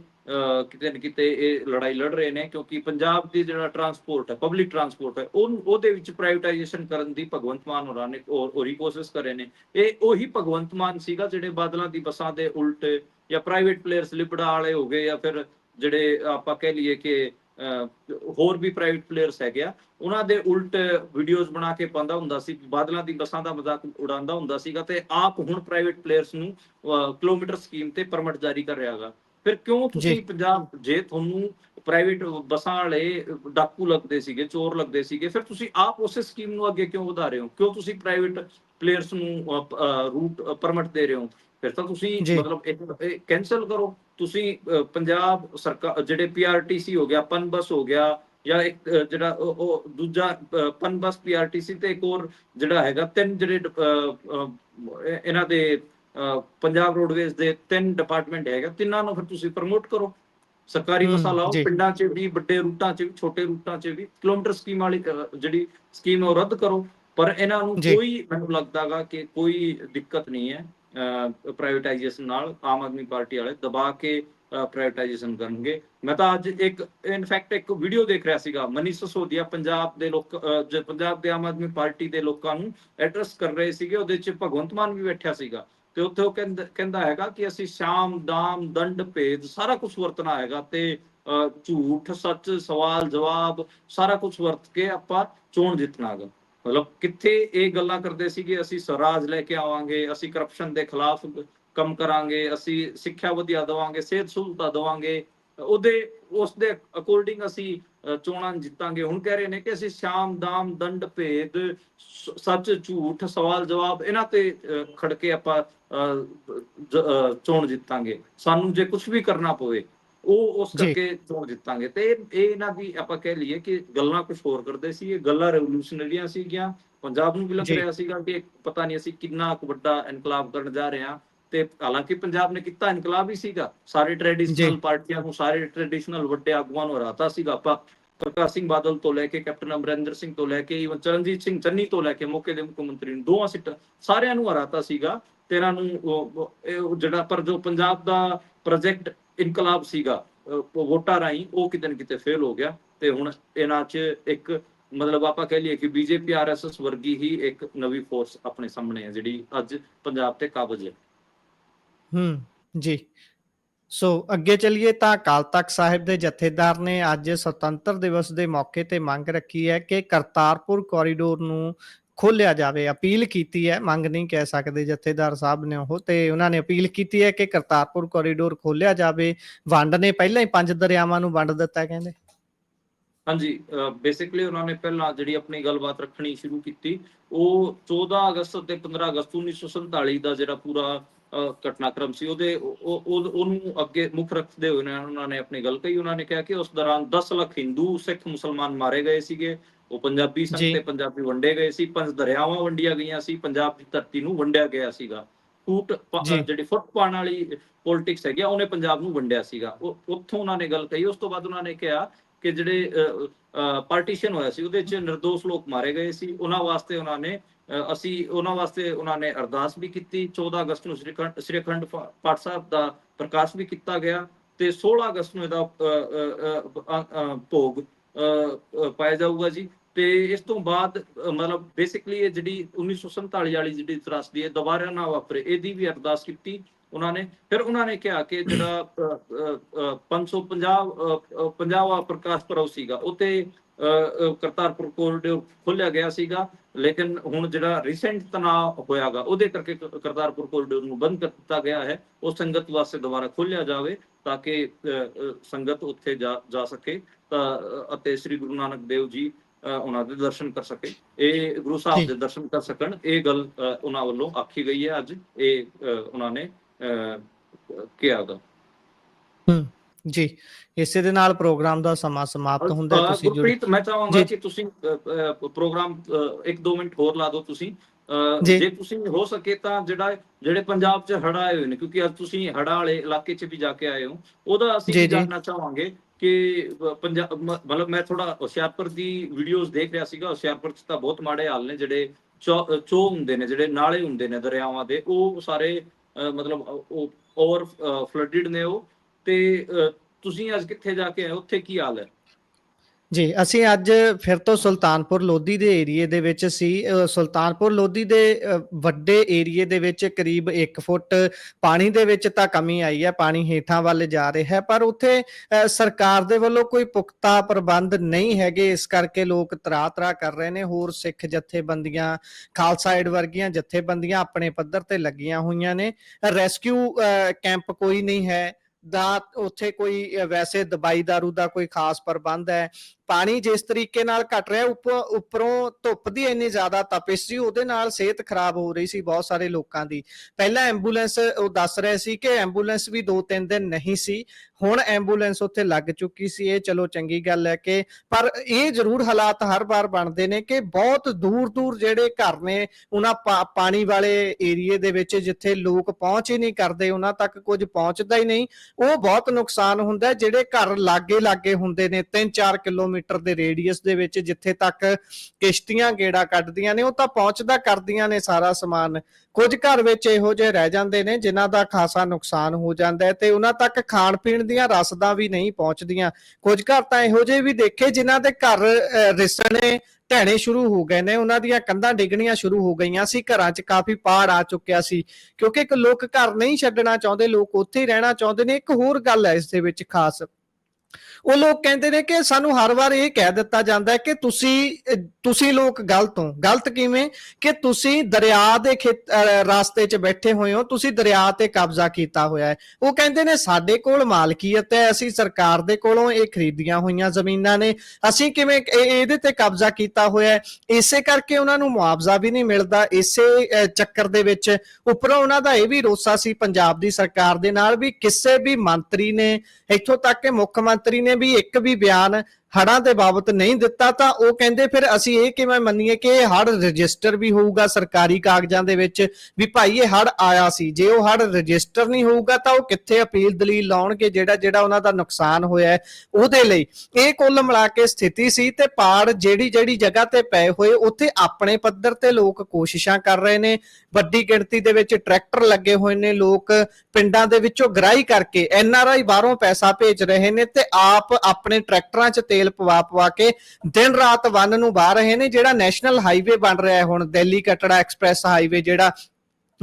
S2: ਕਿਤੇ ਨਾ ਕਿਤੇ ਇਹ ਲੜਾਈ ਲੜ ਰਹੇ ਨੇ, ਕਿਉਂਕਿ ਪੰਜਾਬ ਦੀ ਜਿਹੜਾ ਟਰਾਂਸਪੋਰਟ ਹੈ ਪਬਲਿਕ ਟਰਾਂਸਪੋਰਟ ਹੈ, ਉਹਨੂੰ, ਉਹਦੇ ਵਿੱਚ ਪ੍ਰਾਈਵੇਟਾਈਜੇਸ਼ਨ ਕਰਨ ਦੀ ਭਗਵੰਤ ਮਾਨ ਹੋਰਾਂ ਨੇ ਔਰ ਕੋਸ਼ਿਸ਼ ਕਰ ਰਹੇ ਨੇ। ਇਹ ਉਹੀ ਭਗਵੰਤ ਮਾਨ ਸੀਗਾ ਜਿਹੜੇ ਬਾਦਲਾਂ ਦੀ ਬੱਸਾਂ ਦੇ ਉਲਟ ਜਾਂ ਪ੍ਰਾਈਵੇਟ ਪਲੇਅਰਸ ਲਿਬੜਾ ਵਾਲੇ ਹੋ ਗਏ ਜਾਂ ਫਿਰ ਜਿਹੜੇ ਆਪਾਂ ਕਹਿ ਲਈਏ ਕਿ ਹੋਰ ਵੀ ਪ੍ਰਾਈਵੇਟ ਪਲੇਅਰਸ ਹੈਗੇ ਆ ਉਹਨਾਂ ਦੇ ਉਲਟ ਵੀਡੀਓਜ਼ ਬਣਾ ਕੇ ਪਾਉਂਦਾ ਹੁੰਦਾ ਸੀ ਬਾਦਲਾਂ ਦੀ ਬੱਸਾਂ ਦਾ ਮਜ਼ਾਕ ਉਡਾਉਂਦਾ ਹੁੰਦਾ ਸੀਗਾ ਤੇ ਆਪ ਹੁਣ ਪ੍ਰਾਈਵੇਟ ਪਲੇਅਰਸ ਨੂੰ ਕਿਲੋਮੀਟਰ ਸਕੀਮ ਤੇ ਪਰਮਿਟ ਜਾਰੀ ਕਰ ਰਿਹਾਗਾ। ਫਿਰ ਕਿਉਂ ਤੁਸੀਂ। ਪੰਜਾਬ ਜੇ ਤੁਹਾਨੂੰ ਪ੍ਰਾਈਵੇਟ ਬੱਸਾਂ ਵਾਲੇ ਡਾਕੂ ਲੱਗਦੇ ਸੀਗੇ ਚੋਰ ਲੱਗਦੇ ਸੀਗੇ ਫਿਰ ਤੁਸੀਂ ਆਪ ਉਸੇ ਸਕੀਮ ਨੂੰ ਅੱਗੇ ਕਿਉਂ ਵਧਾ ਰਹੇ ਹੋ? ਕਿਉਂ ਤੁਸੀਂ ਪ੍ਰਾਈਵੇਟ ਪਲੇਅਰਸ ਨੂੰ ਰੂਟ ਪਰਮਿਟ ਦੇ ਰਹੇ ਹੋ? ਫਿਰ ਤਾਂ ਤੁਸੀਂ। ਮਤਲਬ ਕੈਨਸਲ ਕਰੋ ਤੁਸੀਂ ਪੰਜਾਬ ਸਰਕਾਰ ਜਿਹੜੇ ਪੀਆਰਟੀਸੀ ਹੋ ਗਿਆ ਪਨਬਸ ਹੋ ਗਿਆ ਜਾਂ ਇੱਕ ਜਿਹੜਾ ਉਹ ਦੂਜਾ ਪਨਬਸ ਪੀਆਰਟੀਸੀ ਤੇ ਇੱਕ ਹੋਰ ਜਿਹੜਾ ਹੈਗਾ ਤਿੰਨ ਜਿਹੜੇ ਇਹਨਾਂ ਦੇ ਪੰਜਾਬ ਰੋਡਵੇਜ਼ ਦੇ ਤਿੰਨ ਡਿਪਾਰਟਮੈਂਟ ਹੈਗਾ ਤਿੰਨਾਂ ਨੂੰ ਫਿਰ ਤੁਸੀਂ ਪ੍ਰਮੋਟ ਕਰੋ ਸਰਕਾਰੀ ਬੱਸਾਂ ਲਾਓ। ਪਿੰਡਾਂ 'ਚ ਵੀ ਵੱਡੇ ਰੂਟਾਂ 'ਚ ਵੀ ਛੋਟੇ ਰੂਟਾਂ 'ਚ ਵੀ ਕਿਲੋਮੀਟਰ ਸਕੀਮ ਵਾਲੀ ਜਿਹੜੀ ਸਕੀਮ ਉਹ ਰੱਦ ਕਰੋ ਪਰ ਇਹਨਾਂ ਨੂੰ। ਕੋਈ ਮੈਨੂੰ ਲੱਗਦਾਗਾ ਕਿ ਕੋਈ ਦਿੱਕਤ ਨਹੀਂ ਹੈ ਪ੍ਰਾਈਵੇਟਾਈਜੇਸ਼ਨ ਨਾਲ ਆਮ ਆਦਮੀ ਪਾਰਟੀ ਵਾਲੇ ਦਬਾ ਕੇ ਪ੍ਰਾਈਵੇਟਾਈਜੇਸ਼ਨ ਕਰਨਗੇ। ਮੈਂ ਤਾਂ ਅੱਜ ਇੱਕ ਇਨਫੈਕਟ ਇੱਕ ਵੀਡੀਓ ਦੇਖ ਰਿਹਾ ਸੀਗਾ ਮਨੀਸ਼ ਸਸੋਦੀਆ ਪੰਜਾਬ ਦੇ ਲੋਕ ਪੰਜਾਬ ਦੇ ਆਮ ਆਦਮੀ ਪਾਰਟੀ ਦੇ ਲੋਕਾਂ ਨੂੰ ਐਡਰੈਸ ਕਰ ਰਹੇ ਸੀਗੇ ਉਹਦੇ ਚ ਭਗਵੰਤ ਮਾਨ ਵੀ ਬੈਠਿਆ ਸੀਗਾ। ਤੇ ਉੱਥੇ ਉਹ ਕਹਿੰਦਾ ਕਹਿੰਦਾ ਹੈਗਾ ਕਿ ਅਸੀਂ ਸ਼ਾਮ ਦਾਮ ਦੰਡ ਭੇਦ ਸਾਰਾ ਕੁਝ ਵਰਤਣਾ ਹੈਗਾ ਤੇ ਅਹ, ਝੂਠ ਸੱਚ ਸਵਾਲ ਜਵਾਬ ਸਾਰਾ ਕੁਝ ਵਰਤ ਕੇ ਆਪਾਂ ਚੋਣ ਜਿੱਤਣਾ ਹੈਗਾ। ਮਤਲਬ ਕਿੱਥੇ ਇਹ ਗੱਲਾਂ ਕਰਦੇ ਸੀ ਕਿ ਅਸੀਂ ਸਵਰਾਜ ਲੈ ਕੇ ਆਵਾਂਗੇ ਅਸੀਂ ਕਰਪਸ਼ਨ ਦੇ ਖਿਲਾਫ ਕੰਮ ਕਰਾਂਗੇ ਅਸੀਂ ਸਿੱਖਿਆ ਵਧੀਆ ਦੇਵਾਂਗੇ ਸਿਹਤ ਸਹੂਲਤਾਂ ਦੇਵਾਂਗੇ ਉਹਦੇ ਉਸ ਦੇ ਅਕੋਰਡਿੰਗ ਅਸੀਂ ਚੋਣਾਂ ਜਿੱਤਾਂਗੇ। ਹੁਣ ਕਹਿ ਰਹੇ ਨੇ ਕਿ ਅਸੀਂ ਸ਼ਾਮ ਦਾਮ ਦੰਡ ਭੇਦ ਸੱਚ ਝੂਠ ਸਵਾਲ ਜਵਾਬ ਇਹਨਾਂ ਤੇ ਖੜ ਕੇ ਆਪਾਂ ਅ, ਚੋਣ ਜਿੱਤਾਂਗੇ। ਸਾਨੂੰ ਜੇ ਕੁਝ ਵੀ ਕਰਨਾ ਪਵੇ ਉਹ ਉਸ। ਕਰਕੇ ਚੋਣ ਜਿੱਤਾਂਗੇ ਤੇ ਇਹ ਇਹ ਇਹਨਾਂ ਦੀ ਆਪਾਂ ਕਹਿ ਲਈਏ ਕਿ ਗੱਲਾਂ ਕੁਝ ਹੋਰ ਕਰਦੇ ਸੀ। ਇਹ ਗੱਲਾਂ ਰੈਵੋਲੂਸ਼ਨਰੀਆਂ ਸੀਗੀਆਂ। ਪੰਜਾਬ ਨੂੰ ਵੀ ਲੱਗ। ਰਿਹਾ ਸੀਗਾ ਕਿ ਪਤਾ ਨਹੀਂ ਅਸੀਂ ਕਿੰਨਾ ਕੁ ਵੱਡਾ ਇਨਕਲਾਬ ਕਰਨ ਜਾ ਰਹੇ ਹਾਂ। ਤੇ ਹਾਲਾਂਕਿ ਪੰਜਾਬ ਨੇ ਕੀਤਾ ਇਨਕਲਾਬ ਹੀ ਸੀਗਾ। ਸਾਰੇ ਟ੍ਰੈਡੀਸ਼ਨਲ। ਪਾਰਟੀਆਂ ਨੂੰ ਸਾਰੇ ਟ੍ਰੈਡੀਸ਼ਨਲ ਵੱਡੇ ਆਗੂਆਂ ਨੂੰ ਹਰਾਤਾ ਸੀਗਾ ਆਪਾਂ। ਪ੍ਰਕਾਸ਼ ਸਿੰਘ ਬਾਦਲ ਤੋਂ ਲੈ ਕੇ ਕੈਪਟਨ ਅਮਰਿੰਦਰ ਸਿੰਘ ਤੋਂ ਲੈ ਕੇ ਈਵਨ ਚਰਨਜੀਤ ਸਿੰਘ ਚੰਨੀ ਤੋਂ ਲੈ ਕੇ ਮੌਕੇ ਦੇ ਮੁੱਖ ਮੰਤਰੀ ਨੂੰ ਦੋਵਾਂ ਸੀਟਾਂ ਸਾਰਿਆਂ ਨੂੰ ਹਰਾਤਾ ਸੀਗਾ। ਤੇ ਇਹਨਾਂ ਨੂੰ ਜਿਹੜਾ ਪਰ ਜੋ ਪੰਜਾਬ ਦਾ ਪ੍ਰੋਜੈਕਟ ਇਨਕਲਾਬ ਸੀਗਾ ਵੋਟਾਂ ਰਾਹੀਂ ਉਹ ਕਿਤੇ ਨਾ ਕਿਤੇ ਫੇਲ ਹੋ ਗਿਆ ਤੇ ਹੁਣ ਇਹਨਾਂ 'ਚ ਇੱਕ ਮਤਲਬ ਆਪਾਂ ਕਹਿ ਲਈਏ ਕਿ ਬੀਜੇਪੀ, ਆਰਐਸਐਸ ਵਰਗੀ ਹੀ ਇੱਕ ਨਵੀਂ ਫੋਰਸ ਆਪਣੇ ਸਾਹਮਣੇ ਹੈ, ਜਿਹੜੀ ਅੱਜ ਪੰਜਾਬ ਤੇ ਕਾਬਜ਼ ਹੈ।
S1: ਹੂੰ, ਜੀ। ਸੋ ਅੱਗੇ ਚੱਲੀਏ ਤਾਂ ਅਕਾਲ ਤਖਤ ਸਾਹਿਬ ਦੇ ਜਥੇਦਾਰ ਨੇ ਅੱਜ ਸੁਤੰਤਰ ਦਿਵਸ ਦੇ ਮੌਕੇ ਤੇ ਮੰਗ ਰੱਖੀ ਹੈ ਕਿ ਕਰਤਾਰਪੁਰ ਕੋਰੀਡੋਰ ਨੂੰ ਖੋਲਿਆ ਜਾਵੇ ਅਪੀਲ ਕੀਤੀ ਹੈ ਮੰਗ ਨਹੀਂ ਕਹਿ ਸਕਦੇ ਜਥੇਦਾਰ ਸਾਹਿਬ ਨੇ ਉਹ ਤੇ ਉਹਨਾਂ ਨੇ ਅਪੀਲ ਕੀਤੀ ਹੈ ਕਿ ਕਰਤਾਰਪੁਰ ਕੋਰੀਡੋਰ ਖੋਲਿਆ ਜਾਵੇ। ਵੰਡ ਨੇ ਪਹਿਲਾਂ ਹੀ ਪੰਜ ਦਰਿਆਵਾਂ ਨੂੰ ਵੰਡ ਦਿੱਤਾ ਕਹਿੰਦੇ।
S2: ਹਾਂਜੀ ਬੇਸਿਕਲੀ ਉਹਨਾਂ ਨੇ ਪਹਿਲਾਂ ਜਿਹੜੀ ਆਪਣੀ ਗੱਲਬਾਤ ਰੱਖਣੀ ਸ਼ੁਰੂ ਕੀਤੀ ਉਹ 14 ਅਗਸਤ ਤੇ 15 ਅਗਸਤ 1947 ਦਾ ਜਿਹੜਾ ਪੂਰਾ ਅਹ, ਘਟਨਾਕ੍ਰਮ ਸੀ ਉਹਦੇ ਉਹਨੂੰ ਅੱਗੇ ਮੁੱਖ ਰੱਖਦੇ ਹੋਏ ਉਹਨਾਂ ਨੇ ਆਪਣੀ ਗੱਲ ਕਹੀ ਉਹਨਾਂ ਨੇ ਕਿਹਾ ਕਿ ਉਸ ਦੌਰਾਨ 10 ਲੱਖ ਹਿੰਦੂ ਸਿੱਖ ਮੁਸਲਮਾਨ ਮਾਰੇ ਗਏ ਸੀਗੇ। ਉਹ ਪੰਜਾਬੀ
S1: ਜੀ।
S2: ਤੇ ਪੰਜਾਬੀ ਵੰਡੇ ਗਏ ਸੀ ਪੰਜ ਦਰਿਆਵਾਂ ਵੰਡੀਆਂ ਗਈਆਂ ਸੀ ਪੰਜਾਬ ਦੀ ਧਰਤੀ ਨੂੰ ਵੰਡਿਆ ਗਿਆ ਸੀਗਾ। ਫੁੱਟ। ਜਿਹੜੀ ਫੁੱਟ ਪਾਣ ਵਾਲੀ ਪੋਲਿਟਿਕਸ ਹੈਗੀ ਉਹਨੇ ਪੰਜਾਬ ਨੂੰ ਵੰਡਿਆ ਸੀਗਾ। ਉਹ ਉੱਥੋਂ ਉਹਨਾਂ ਨੇ ਗੱਲ ਕਹੀ ਉਸ ਤੋਂ ਬਾਅਦ ਉਹਨਾਂ ਨੇ ਕਿਹਾ ਕਿ ਜਿਹੜੇ ਪਾਰਟੀਸ਼ਨ ਹੋਇਆ ਸੀ ਉਹਦੇ ਚ નિર્ਦੋਸ਼ ਲੋਕ ਮਾਰੇ ਗਏ ਸੀ। ਉਹਨਾਂ ਵਾਸਤੇ ਉਹਨਾਂ ਨੇ ਅਸੀਂ ਉਹਨਾਂ ਵਾਸਤੇ ਉਹਨਾਂ ਨੇ ਅਰਦਾਸ ਵੀ ਕੀਤੀ। 14 ਅਗਸਤ ਨੂੰ ਸ੍ਰੀ ਅਖੰਡ ਪਾਠ ਸਾਹਿਬ ਦਾ ਪ੍ਰਕਾਸ਼ ਵੀ ਕੀਤਾ ਗਿਆ ਤੇ 16 ਅਗਸਤ ਨੂੰ ਇਹਦਾ ਭੋਗ ਪਾਇਆ ਜਾਊਗਾ ਜੀ। ਤੇ ਇਸ ਤੋਂ ਬਾਅਦ ਮਤਲਬ ਬੇਸਿਕਲੀ ਇਹ ਜਿਹੜੀ 1947 ਵਾਲੀ ਜਿਹੜੀ ਤਰਾਸਦੀ ਹੈ ਦੁਬਾਰਾ ਨਾ ਵਾਪਰੇ ਇਹਦੀ ਵੀ ਅਰਦਾਸ ਕੀਤੀ ਉਹਨਾਂ ਨੇ। ਫਿਰ ਉਹਨਾਂ ਨੇ ਕਿਹਾ ਕਿ ਜਿਹੜਾ 550 50ਵਾਂ ਪ੍ਰਕਾਸ਼ ਪਰਵ ਸੀਗਾ ਉਤੇ ਕਰਤਾਰਪੁਰ ਕੋਰੀਡੋਰ ਖੋਲਿਆ ਗਿਆ ਸੀਗਾ ਲੇਕਿਨ ਹੁਣ ਜਿਹੜਾ ਰੀਸੈਂਟ ਤਣਾਅ ਹੋਇਆਗਾ ਉਹਦੇ ਕਰਕੇ ਕਰਤਾਰਪੁਰ ਕੋਰੀਡੋਰ ਨੂੰ ਬੰਦ ਕਰ ਦਿੱਤਾ ਗਿਆ ਹੈ। ਉਹ ਸੰਗਤ ਵਾਸਤੇ ਦੁਬਾਰਾ ਖੋਲਿਆ ਜਾਵੇ ਤਾਂ ਕਿ ਅ, ਸੰਗਤ ਉੱਥੇ ਜਾ ਜਾ ਸਕੇ। ਤਾਂ ਅਤੇ ਸ੍ਰੀ ਗੁਰੂ ਨਾਨਕ ਦੇਵ ਜੀ ਉਹਨਾਂ ਦੇ ਦਰਸ਼ਨ ਕਰ ਸਕੇ ਇਹ ਗੁਰੂ ਸਾਹਿਬ। ਦੇ ਦਰਸ਼ਨ ਕਰ ਸਕਣ ਇਹ ਗੱਲ ਉਹਨਾਂ ਵੱਲੋਂ ਆਖੀ ਗਈ ਹੈ ਅੱਜ ਇਹ ਉਹਨਾਂ ਨੇ ਕਿਹਾ
S1: ਹੂੰ ਜੀ ਇਸੇ ਦੇ ਨਾਲ ਪ੍ਰੋਗਰਾਮ ਦਾ ਸਮਾਂ ਸਮਾਪਤ ਹੁੰਦਾ ਹੈ ਤੁਸੀਂ
S2: ਗੁਰਪ੍ਰੀਤ ਮੈਂ ਚਾਹਾਂਗਾ। ਕਿ ਤੁਸੀਂ ਪ੍ਰੋਗਰਾਮ ਅ, ਇੱਕ ਦੋ ਮਿੰਟ ਹੋਰ ਲਾ ਦਿਓ ਤੁਸੀਂ
S1: ਜੀ।
S2: ਤੁਸੀਂ ਹੋ ਸਕੇ ਤਾਂ ਜਿਹੜਾ ਜਿਹੜੇ ਪੰਜਾਬ 'ਚ ਹੜ੍ਹ ਆਏ ਹੋਏ ਨੇ ਕਿਉਂਕਿ ਅੱਜ ਤੁਸੀਂ ਹੜ੍ਹਾਂ ਵਾਲੇ ਇਲਾਕੇ 'ਚ ਵੀ ਜਾ ਕੇ ਆਏ ਹੋ ਉਹਦਾ ਅਸੀਂ। ਜਾਣਨਾ ਚਾਹਾਂਗੇ ਕਿ ਪੰਜਾਬ ਮਤਲਬ ਮੈਂ ਥੋੜਾ ਹੁਸ਼ਿਆਰਪੁਰ ਦੀ ਵੀਡੀਓਜ਼ ਦੇਖ ਰਿਹਾ ਸੀਗਾ। ਹੁਸ਼ਿਆਰਪੁਰ 'ਚ ਤਾਂ ਬਹੁਤ ਮਾੜੇ ਹਾਲ ਨੇ ਜਿਹੜੇ ਚੋ ਚੋ ਹੁੰਦੇ ਨੇ, ਜਿਹੜੇ ਨਾਲੇ ਹੁੰਦੇ ਨੇ ਦਰਿਆਵਾਂ ਦੇ। ਉਹ ਸਾਰੇ ਮਤਲਬ ਉਹ ਓਵਰ ਫਲੱਡਡ ਨੇ ਉਹ। ਤੇ ਤੁਸੀਂ ਅੱਜ ਕਿੱਥੇ ਜਾ ਕੇ ਆਏ ਉੱਥੇ ਕੀ ਹਾਲ ਹੈ?
S1: ਜੀ, ਅਸੀਂ ਅੱਜ ਫਿਰ ਤੋਂ ਸੁਲਤਾਨਪੁਰ ਲੋਧੀ ਦੇ ਏਰੀਏ ਦੇ ਵਿੱਚ ਸੀ। ਸੁਲਤਾਨਪੁਰ ਲੋਧੀ ਦੇ ਵੱਡੇ ਏਰੀਏ ਦੇ ਵਿੱਚ ਕਰੀਬ 1 ਫੁੱਟ ਪਾਣੀ ਦੇ ਵਿੱਚ ਤਾਂ ਕਮੀ ਆਈ ਹੈ, ਪਾਣੀ ਹੇਠਾਂ ਵੱਲ ਜਾ ਰਿਹਾ ਹੈ, ਪਰ ਉੱਥੇ ਸਰਕਾਰ ਦੇ ਵੱਲੋਂ ਕੋਈ ਪੁਖਤਾ ਪ੍ਰਬੰਧ ਨਹੀਂ ਹੈਗੇ, ਇਸ ਕਰਕੇ ਲੋਕ ਤਰਾ ਤਰਾ ਕਰ ਰਹੇ ਨੇ। ਹੋਰ ਸਿੱਖ ਜਥੇਬੰਦੀਆਂ, ਖਾਲਸਾ ਏਡ ਵਰਗੀਆਂ ਜਥੇਬੰਦੀਆਂ ਆਪਣੇ ਪੱਧਰ ਤੇ ਲੱਗੀਆਂ ਹੋਈਆਂ ਨੇ। ਰੈਸਕਿਊ ਕੈਂਪ ਕੋਈ ਨਹੀਂ ਹੈ। ਦਾ ਉੱਥੇ ਕੋਈ ਵੈਸੇ ਦਵਾਈ ਦਾਰੂ ਦਾ ਕੋਈ ਖਾਸ ਪ੍ਰਬੰਧ ਹੈ। ਪਾਣੀ ਜਿਸ ਤਰੀਕੇ ਨਾਲ ਘਟ ਰਿਹਾ ਉੱਪਰੋਂ ਧੁੱਪ ਦੀ ਇੰਨੀ ਜ਼ਿਆਦਾ ਤਪਿਸ਼ ਸੀ, ਉਹਦੇ ਨਾਲ ਸਿਹਤ ਖਰਾਬ ਹੋ ਰਹੀ ਸੀ ਬਹੁਤ ਸਾਰੇ ਲੋਕਾਂ ਦੀ। ਪਹਿਲਾਂ ਐਂਬੂਲੈਂਸ ਉਹ ਦੱਸ ਰਹੇ ਸੀ ਕਿ ਐਂਬੂਲੈਂਸ ਵੀ 2-3 ਦਿਨ ਨਹੀਂ ਸੀ। ਹੁਣ ਐਂਬੂਲੈਂਸ ਉੱਥੇ ਲੱਗ ਚੁੱਕੀ ਸੀ। ਇਹ ਚਲੋ ਚੰਗੀ ਗੱਲ ਹੈ ਕਿ, ਪਰ ਇਹ ਜ਼ਰੂਰ ਹਾਲਾਤ ਹਰ ਵਾਰ ਬਣਦੇ ਨੇ ਕਿ ਬਹੁਤ ਦੂਰ-ਦੂਰ ਜਿਹੜੇ ਘਰ ਨੇ, ਉਹਨਾਂ ਪਾਣੀ ਵਾਲੇ ਏਰੀਏ ਦੇ ਵਿੱਚ ਜਿੱਥੇ ਲੋਕ ਪਹੁੰਚ ਹੀ ਨਹੀਂ ਕਰਦੇ, ਉਹਨਾਂ ਤੱਕ ਕੁਝ ਪਹੁੰਚਦਾ ਹੀ ਨਹੀਂ। ਉਹ ਬਹੁਤ ਨੁਕਸਾਨ ਹੁੰਦਾ ਜਿਹੜੇ ਘਰ ਲਾਗੇ ਲਾਗੇ ਹੁੰਦੇ ਨੇ 3-4 ਕਿਲੋਮੀਟਰ ਦੇ ਰੇਡੀਅਸ ਦੇ ਵਿੱਚ ਜਿੱਥੇ ਤੱਕ ਕਿਸ਼ਤੀਆਂ ਗੇੜਾ ਕੱਢਦੀਆਂ ਨੇ, ਉਹ ਤਾਂ ਪਹੁੰਚਦਾ ਕਰਦੀਆਂ ਨੇ ਸਾਰਾ ਸਮਾਨ। ਕੁਝ ਘਰ ਵਿੱਚ ਇਹੋ ਜਿਹੇ ਰਹਿ ਜਾਂਦੇ ਨੇ ਜਿਨ੍ਹਾਂ ਦਾ ਖਾਸਾ ਨੁਕਸਾਨ ਹੋ ਜਾਂਦਾ ਹੈ ਤੇ ਉਹਨਾਂ ਤੱਕ ਖਾਣ ਪੀਣ ਦੀਆਂ ਰਸਦਾਂ ਵੀ ਨਹੀਂ ਪਹੁੰਚਦੀਆਂ। ਕੁਝ ਘਰ ਤਾਂ ਇਹੋ ਜਿਹੇ ਵੀ ਦੇਖੇ ਜਿਨ੍ਹਾਂ ਦੇ ਘਰ ਅਹ, ਰਿਸਣੇ ਢਹਿਣੇ ਸ਼ੁਰੂ ਹੋ ਗਏ ਨੇ ਉਹਨਾਂ ਦੀਆਂ ਕੰਧਾਂ ਡਿੱਗਣੀਆਂ ਸ਼ੁਰੂ ਹੋ ਗਈਆਂ ਸੀ ਘਰਾਂ 'ਚ ਕਾਫੀ ਪਾੜ ਆ ਚੁੱਕਿਆ ਸੀ। ਕਿਉਂਕਿ ਇੱਕ ਲੋਕ ਘਰ ਨਹੀਂ ਛੱਡਣਾ ਚਾਹੁੰਦੇ ਲੋਕ ਉੱਥੇ ਹੀ ਰਹਿਣਾ ਚਾਹੁੰਦੇ ਨੇ। ਇੱਕ ਹੋਰ ਗੱਲ ਹੈ ਇਸ ਦੇ ਵਿੱਚ ਖਾਸ। ਉਹ ਲੋਕ ਕਹਿੰਦੇ ਨੇ ਕਿ ਸਾਨੂੰ ਹਰ ਵਾਰ ਇਹ ਕਹਿ ਦਿੱਤਾ ਜਾਂਦਾ ਹੈ ਕਿ ਤੁਸੀਂ ਤੁਸੀਂ ਲੋਕ ਗਲਤ ਹੋ। ਗਲਤ ਕਿਵੇਂ? ਕਿ ਤੁਸੀਂ ਦਰਿਆ ਦੇ ਖੇਤ- ਅਹ, ਰਾਸਤੇ 'ਚ ਬੈਠੇ ਹੋਏ ਹੋ। ਤੁਸੀਂ ਦਰਿਆ ਤੇ ਕਬਜ਼ਾ ਕੀਤਾ ਹੋਇਆ ਹੈ। ਉਹ ਕਹਿੰਦੇ ਨੇ ਸਾਡੇ ਕੋਲ ਮਾਲਕੀਅਤ ਹੈ। ਅਸੀਂ ਸਰਕਾਰ ਦੇ ਕੋਲੋਂ ਇਹ ਖਰੀਦੀਆਂ ਹੋਈਆਂ ਜ਼ਮੀਨਾਂ ਨੇ। ਅਸੀਂ ਕਿਵੇਂ ਇਹ- ਇਹਦੇ ਤੇ ਕਬਜ਼ਾ ਕੀਤਾ ਹੋਇਆ ਹੈ? ਇਸੇ ਕਰਕੇ ਉਹਨਾਂ ਨੂੰ ਮੁਆਵਜ਼ਾ ਵੀ ਨਹੀਂ ਮਿਲਦਾ। ਇਸੇ ਚੱਕਰ ਦੇ ਵਿੱਚ ਉੱਪਰੋਂ ਉਹਨਾਂ ਦਾ ਇਹ ਵੀ ਰੋਸਾ ਸੀ ਪੰਜਾਬ ਦੀ ਸਰਕਾਰ ਦੇ ਨਾਲ ਵੀ ਕਿਸੇ ਵੀ ਮੰਤਰੀ ਨੇ ਇੱਥੋਂ ਤੱਕ ਕਿ ਮੁੱਖ ਮੰਤਰੀ ਨੇ ਵੀ ਇੱਕ ਵੀ ਬਿਆਨ ਹੜਾਂ ਦੇ ਬਾਬਤ ਨਹੀਂ ਦਿੱਤਾ ਤਾਂ ਉਹ ਕਹਿੰਦੇ ਫਿਰ ਅਸੀਂ ਇਹ ਕਿਵੇਂ ਮੰਨੀਏ ਕਿ ਇਹ ਹੜ ਰਜਿਸਟਰ ਵੀ ਹੋਊਗਾ ਸਰਕਾਰੀ ਕਾਗਜ਼ਾਂ ਦੇ ਵਿੱਚ ਵੀ ਭਾਈ ਇਹ ਹੜ ਆਇਆ ਸੀ। ਜੇ ਉਹ ਹੜ ਰਜਿਸਟਰ ਨਹੀਂ ਹੋਊਗਾ ਤਾਂ ਉਹ ਕਿੱਥੇ ਅਪੀਲ ਦਲੀਲ ਲਾਉਣਗੇ ਜਿਹੜਾ ਜਿਹੜਾ ਉਹਨਾਂ ਦਾ ਨੁਕਸਾਨ ਹੋਇਆ ਉਹਦੇ ਲਈ। ਇਹ ਕੁੱਲ ਮਿਲਾ ਕੇ ਸਥਿਤੀ ਸੀ ਤੇ ਪਾੜ ਜਿਹੜੀ ਜਿਹੜੀ ਜਗ੍ਹਾ ਤੇ ਪਏ ਹੋਏ ਉੱਥੇ ਆਪਣੇ ਪੱਧਰ ਤੇ ਲੋਕ ਕੋਸ਼ਿਸ਼ਾਂ ਕਰ ਰਹੇ ਨੇ। ਵੱਡੀ ਗਿਣਤੀ ਦੇ ਵਿੱਚ ਟਰੈਕਟਰ ਲੱਗੇ ਹੋਏ ਨੇ। ਲੋਕ ਪਿੰਡਾਂ ਦੇ ਵਿੱਚੋਂ ਗ੍ਰਾਈ ਕਰਕੇ ਐਨ ਆਰ ਆਈ ਬਾਹਰੋਂ ਪੈਸਾ ਭੇਜ ਰਹੇ ਨੇ ਤੇ ਆਪ ਆਪਣੇ ਟਰੈਕਟਰਾਂ 'ਚ ਤੇਲ ਪਵਾ ਪਵਾ ਕੇ ਦਿਨ ਰਾਤ ਵੰਨ ਨੂੰ ਬਾਹ ਰਹੇ ਨੇ, ਜਿਹੜਾ ਨੈਸ਼ਨਲ ਹਾਈਵੇ ਬਣ ਰਿਹਾ ਹੈ ਹੁਣ ਦਿੱਲੀ ਕਟੜਾ ਐਕਸਪ੍ਰੈਸ ਹਾਈਵੇ ਜਿਹੜਾ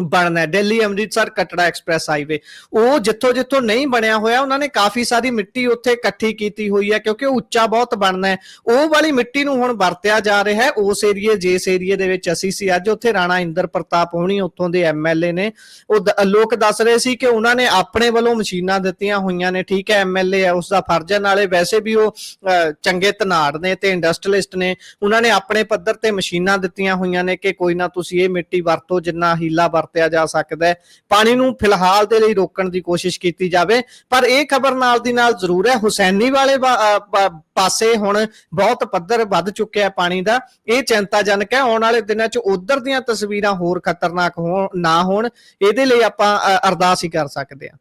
S1: ਬਣਨਾ ਹੈ। Delhi Amritsar Katra express highway. ਉਹ ਜਿੱਥੋਂ ਜਿੱਥੋਂ ਨਹੀਂ ਬਣਿਆ ਹੋਇਆ ਉਹਨਾਂ ਨੇ ਕਾਫੀ ਸਾਰੀ ਮਿੱਟੀ ਉੱਥੇ ਇਕੱਠੀ ਕੀਤੀ ਹੋਈ ਹੈ ਕਿਉਂਕਿ ਉਹ ਉੱਚਾ ਬਹੁਤ ਬਣਨਾ ਹੈ। ਉਹ ਵਾਲੀ ਮਿੱਟੀ ਨੂੰ ਹੁਣ ਵਰਤਿਆ ਜਾ ਰਿਹਾ ਹੈ। ਉਸ ਏਰੀਏ ਜਿਸ ਏਰੀਏ ਦੇ ਵਿੱਚ ਅਸੀਂ ਸੀ ਅੱਜ ਉੱਥੇ ਰਾਣਾ ਇੰਦਰ ਪ੍ਰਤਾਪ ਹੋਣੀ ਉੱਥੋਂ ਦੇ ਐਮਐਲਏ ਨੇ। ਉਹ ਦ- ਲੋਕ ਦੱਸ ਰਹੇ ਸੀ ਕਿ ਉਹਨਾਂ ਨੇ ਆਪਣੇ ਵੱਲੋਂ ਮਸ਼ੀਨਾਂ ਦਿੱਤੀਆਂ ਹੋਈਆਂ ਨੇ। ਠੀਕ ਹੈ ਐਮਐਲਏ ਹੈ ਉਸ ਦਾ ਫਰਜ਼ ਹੈ। ਨਾਲੇ ਵੈਸੇ ਵੀ ਉਹ ਅਹ, ਚੰਗੇ ਧਨਾੜ ਨੇ ਤੇ ਇੰਡਸਟਰੀਲਿਸਟ ਨੇ। ਉਹਨਾਂ ਨੇ ਆਪਣੇ ਪੱਧਰ ਤੇ ਮਸ਼ੀਨਾਂ ਦਿੱਤੀਆਂ ਹੋਈਆਂ ਨੇ ਕਿ ਕੋਈ ਨਾ ਤੁਸੀਂ ਇਹ ਮਿੱਟੀ ਵਰਤੋ ਜਿੰਨਾ ਹੀਲਾ ਵਰਤਿਆ ਜਾ ਸਕਦਾ ਹੈ। ਪਾਣੀ ਨੂੰ ਫਿਲਹਾਲ ਦੇ ਲਈ ਰੋਕਣ ਦੀ ਕੋਸ਼ਿਸ਼ ਕੀਤੀ ਜਾਵੇ। ਪਰ ਇਹ ਖਬਰ ਨਾਲ ਦੀ ਨਾਲ ਜ਼ਰੂਰ ਹੈ ਹੁਸੈਨੀ ਵਾਲੇ ਪਾਸੇ ਹੁਣ ਬਹੁਤ ਪੱਧਰ ਵੱਧ ਚੁੱਕਿਆ ਹੈ ਪਾਣੀ ਦਾ। ਇਹ ਚਿੰਤਾਜਨਕ ਹੈ ਆਉਣ ਵਾਲੇ ਦਿਨਾਂ 'ਚ ਉਧਰ ਦੀਆਂ ਤਸਵੀਰਾਂ ਹੋਰ ਖਤਰਨਾਕ ਹੋਣ ਨਾ ਹੋਣ। ਇਹਦੇ ਲਈ ਆਪਾਂ ਅਰਦਾਸ ਹੀ ਕਰ ਸਕਦੇ ਹਾਂ।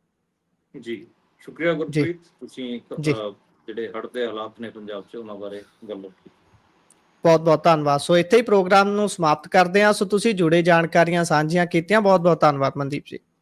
S2: ਜੀ ਸ਼ੁਕਰੀਆ ਗੁਰਪ੍ਰੀਤ। ਤੁਸੀਂ ਜਿਹੜੇ ਹੜ੍ਹ ਦੇ ਹਾਲਾਤ ਨੇ ਪੰਜਾਬ 'ਚ ਉਹਨਾਂ ਬਾਰੇ ਗੱਲ ਕੀਤੀ।
S1: ਬਹੁਤ ਬਹੁਤ ਧੰਨਵਾਦ। ਸੋ ਇੱਥੇ ਹੀ ਪ੍ਰੋਗਰਾਮ ਨੂੰ ਸਮਾਪਤ ਕਰਦੇ ਹਾਂ। ਸੋ ਤੁਸੀਂ ਜੁੜੇ ਜਾਣਕਾਰੀਆਂ ਸਾਂਝੀਆਂ ਕੀਤੀਆਂ। ਬਹੁਤ ਬਹੁਤ ਧੰਨਵਾਦ ਮਨਦੀਪ ਜੀ।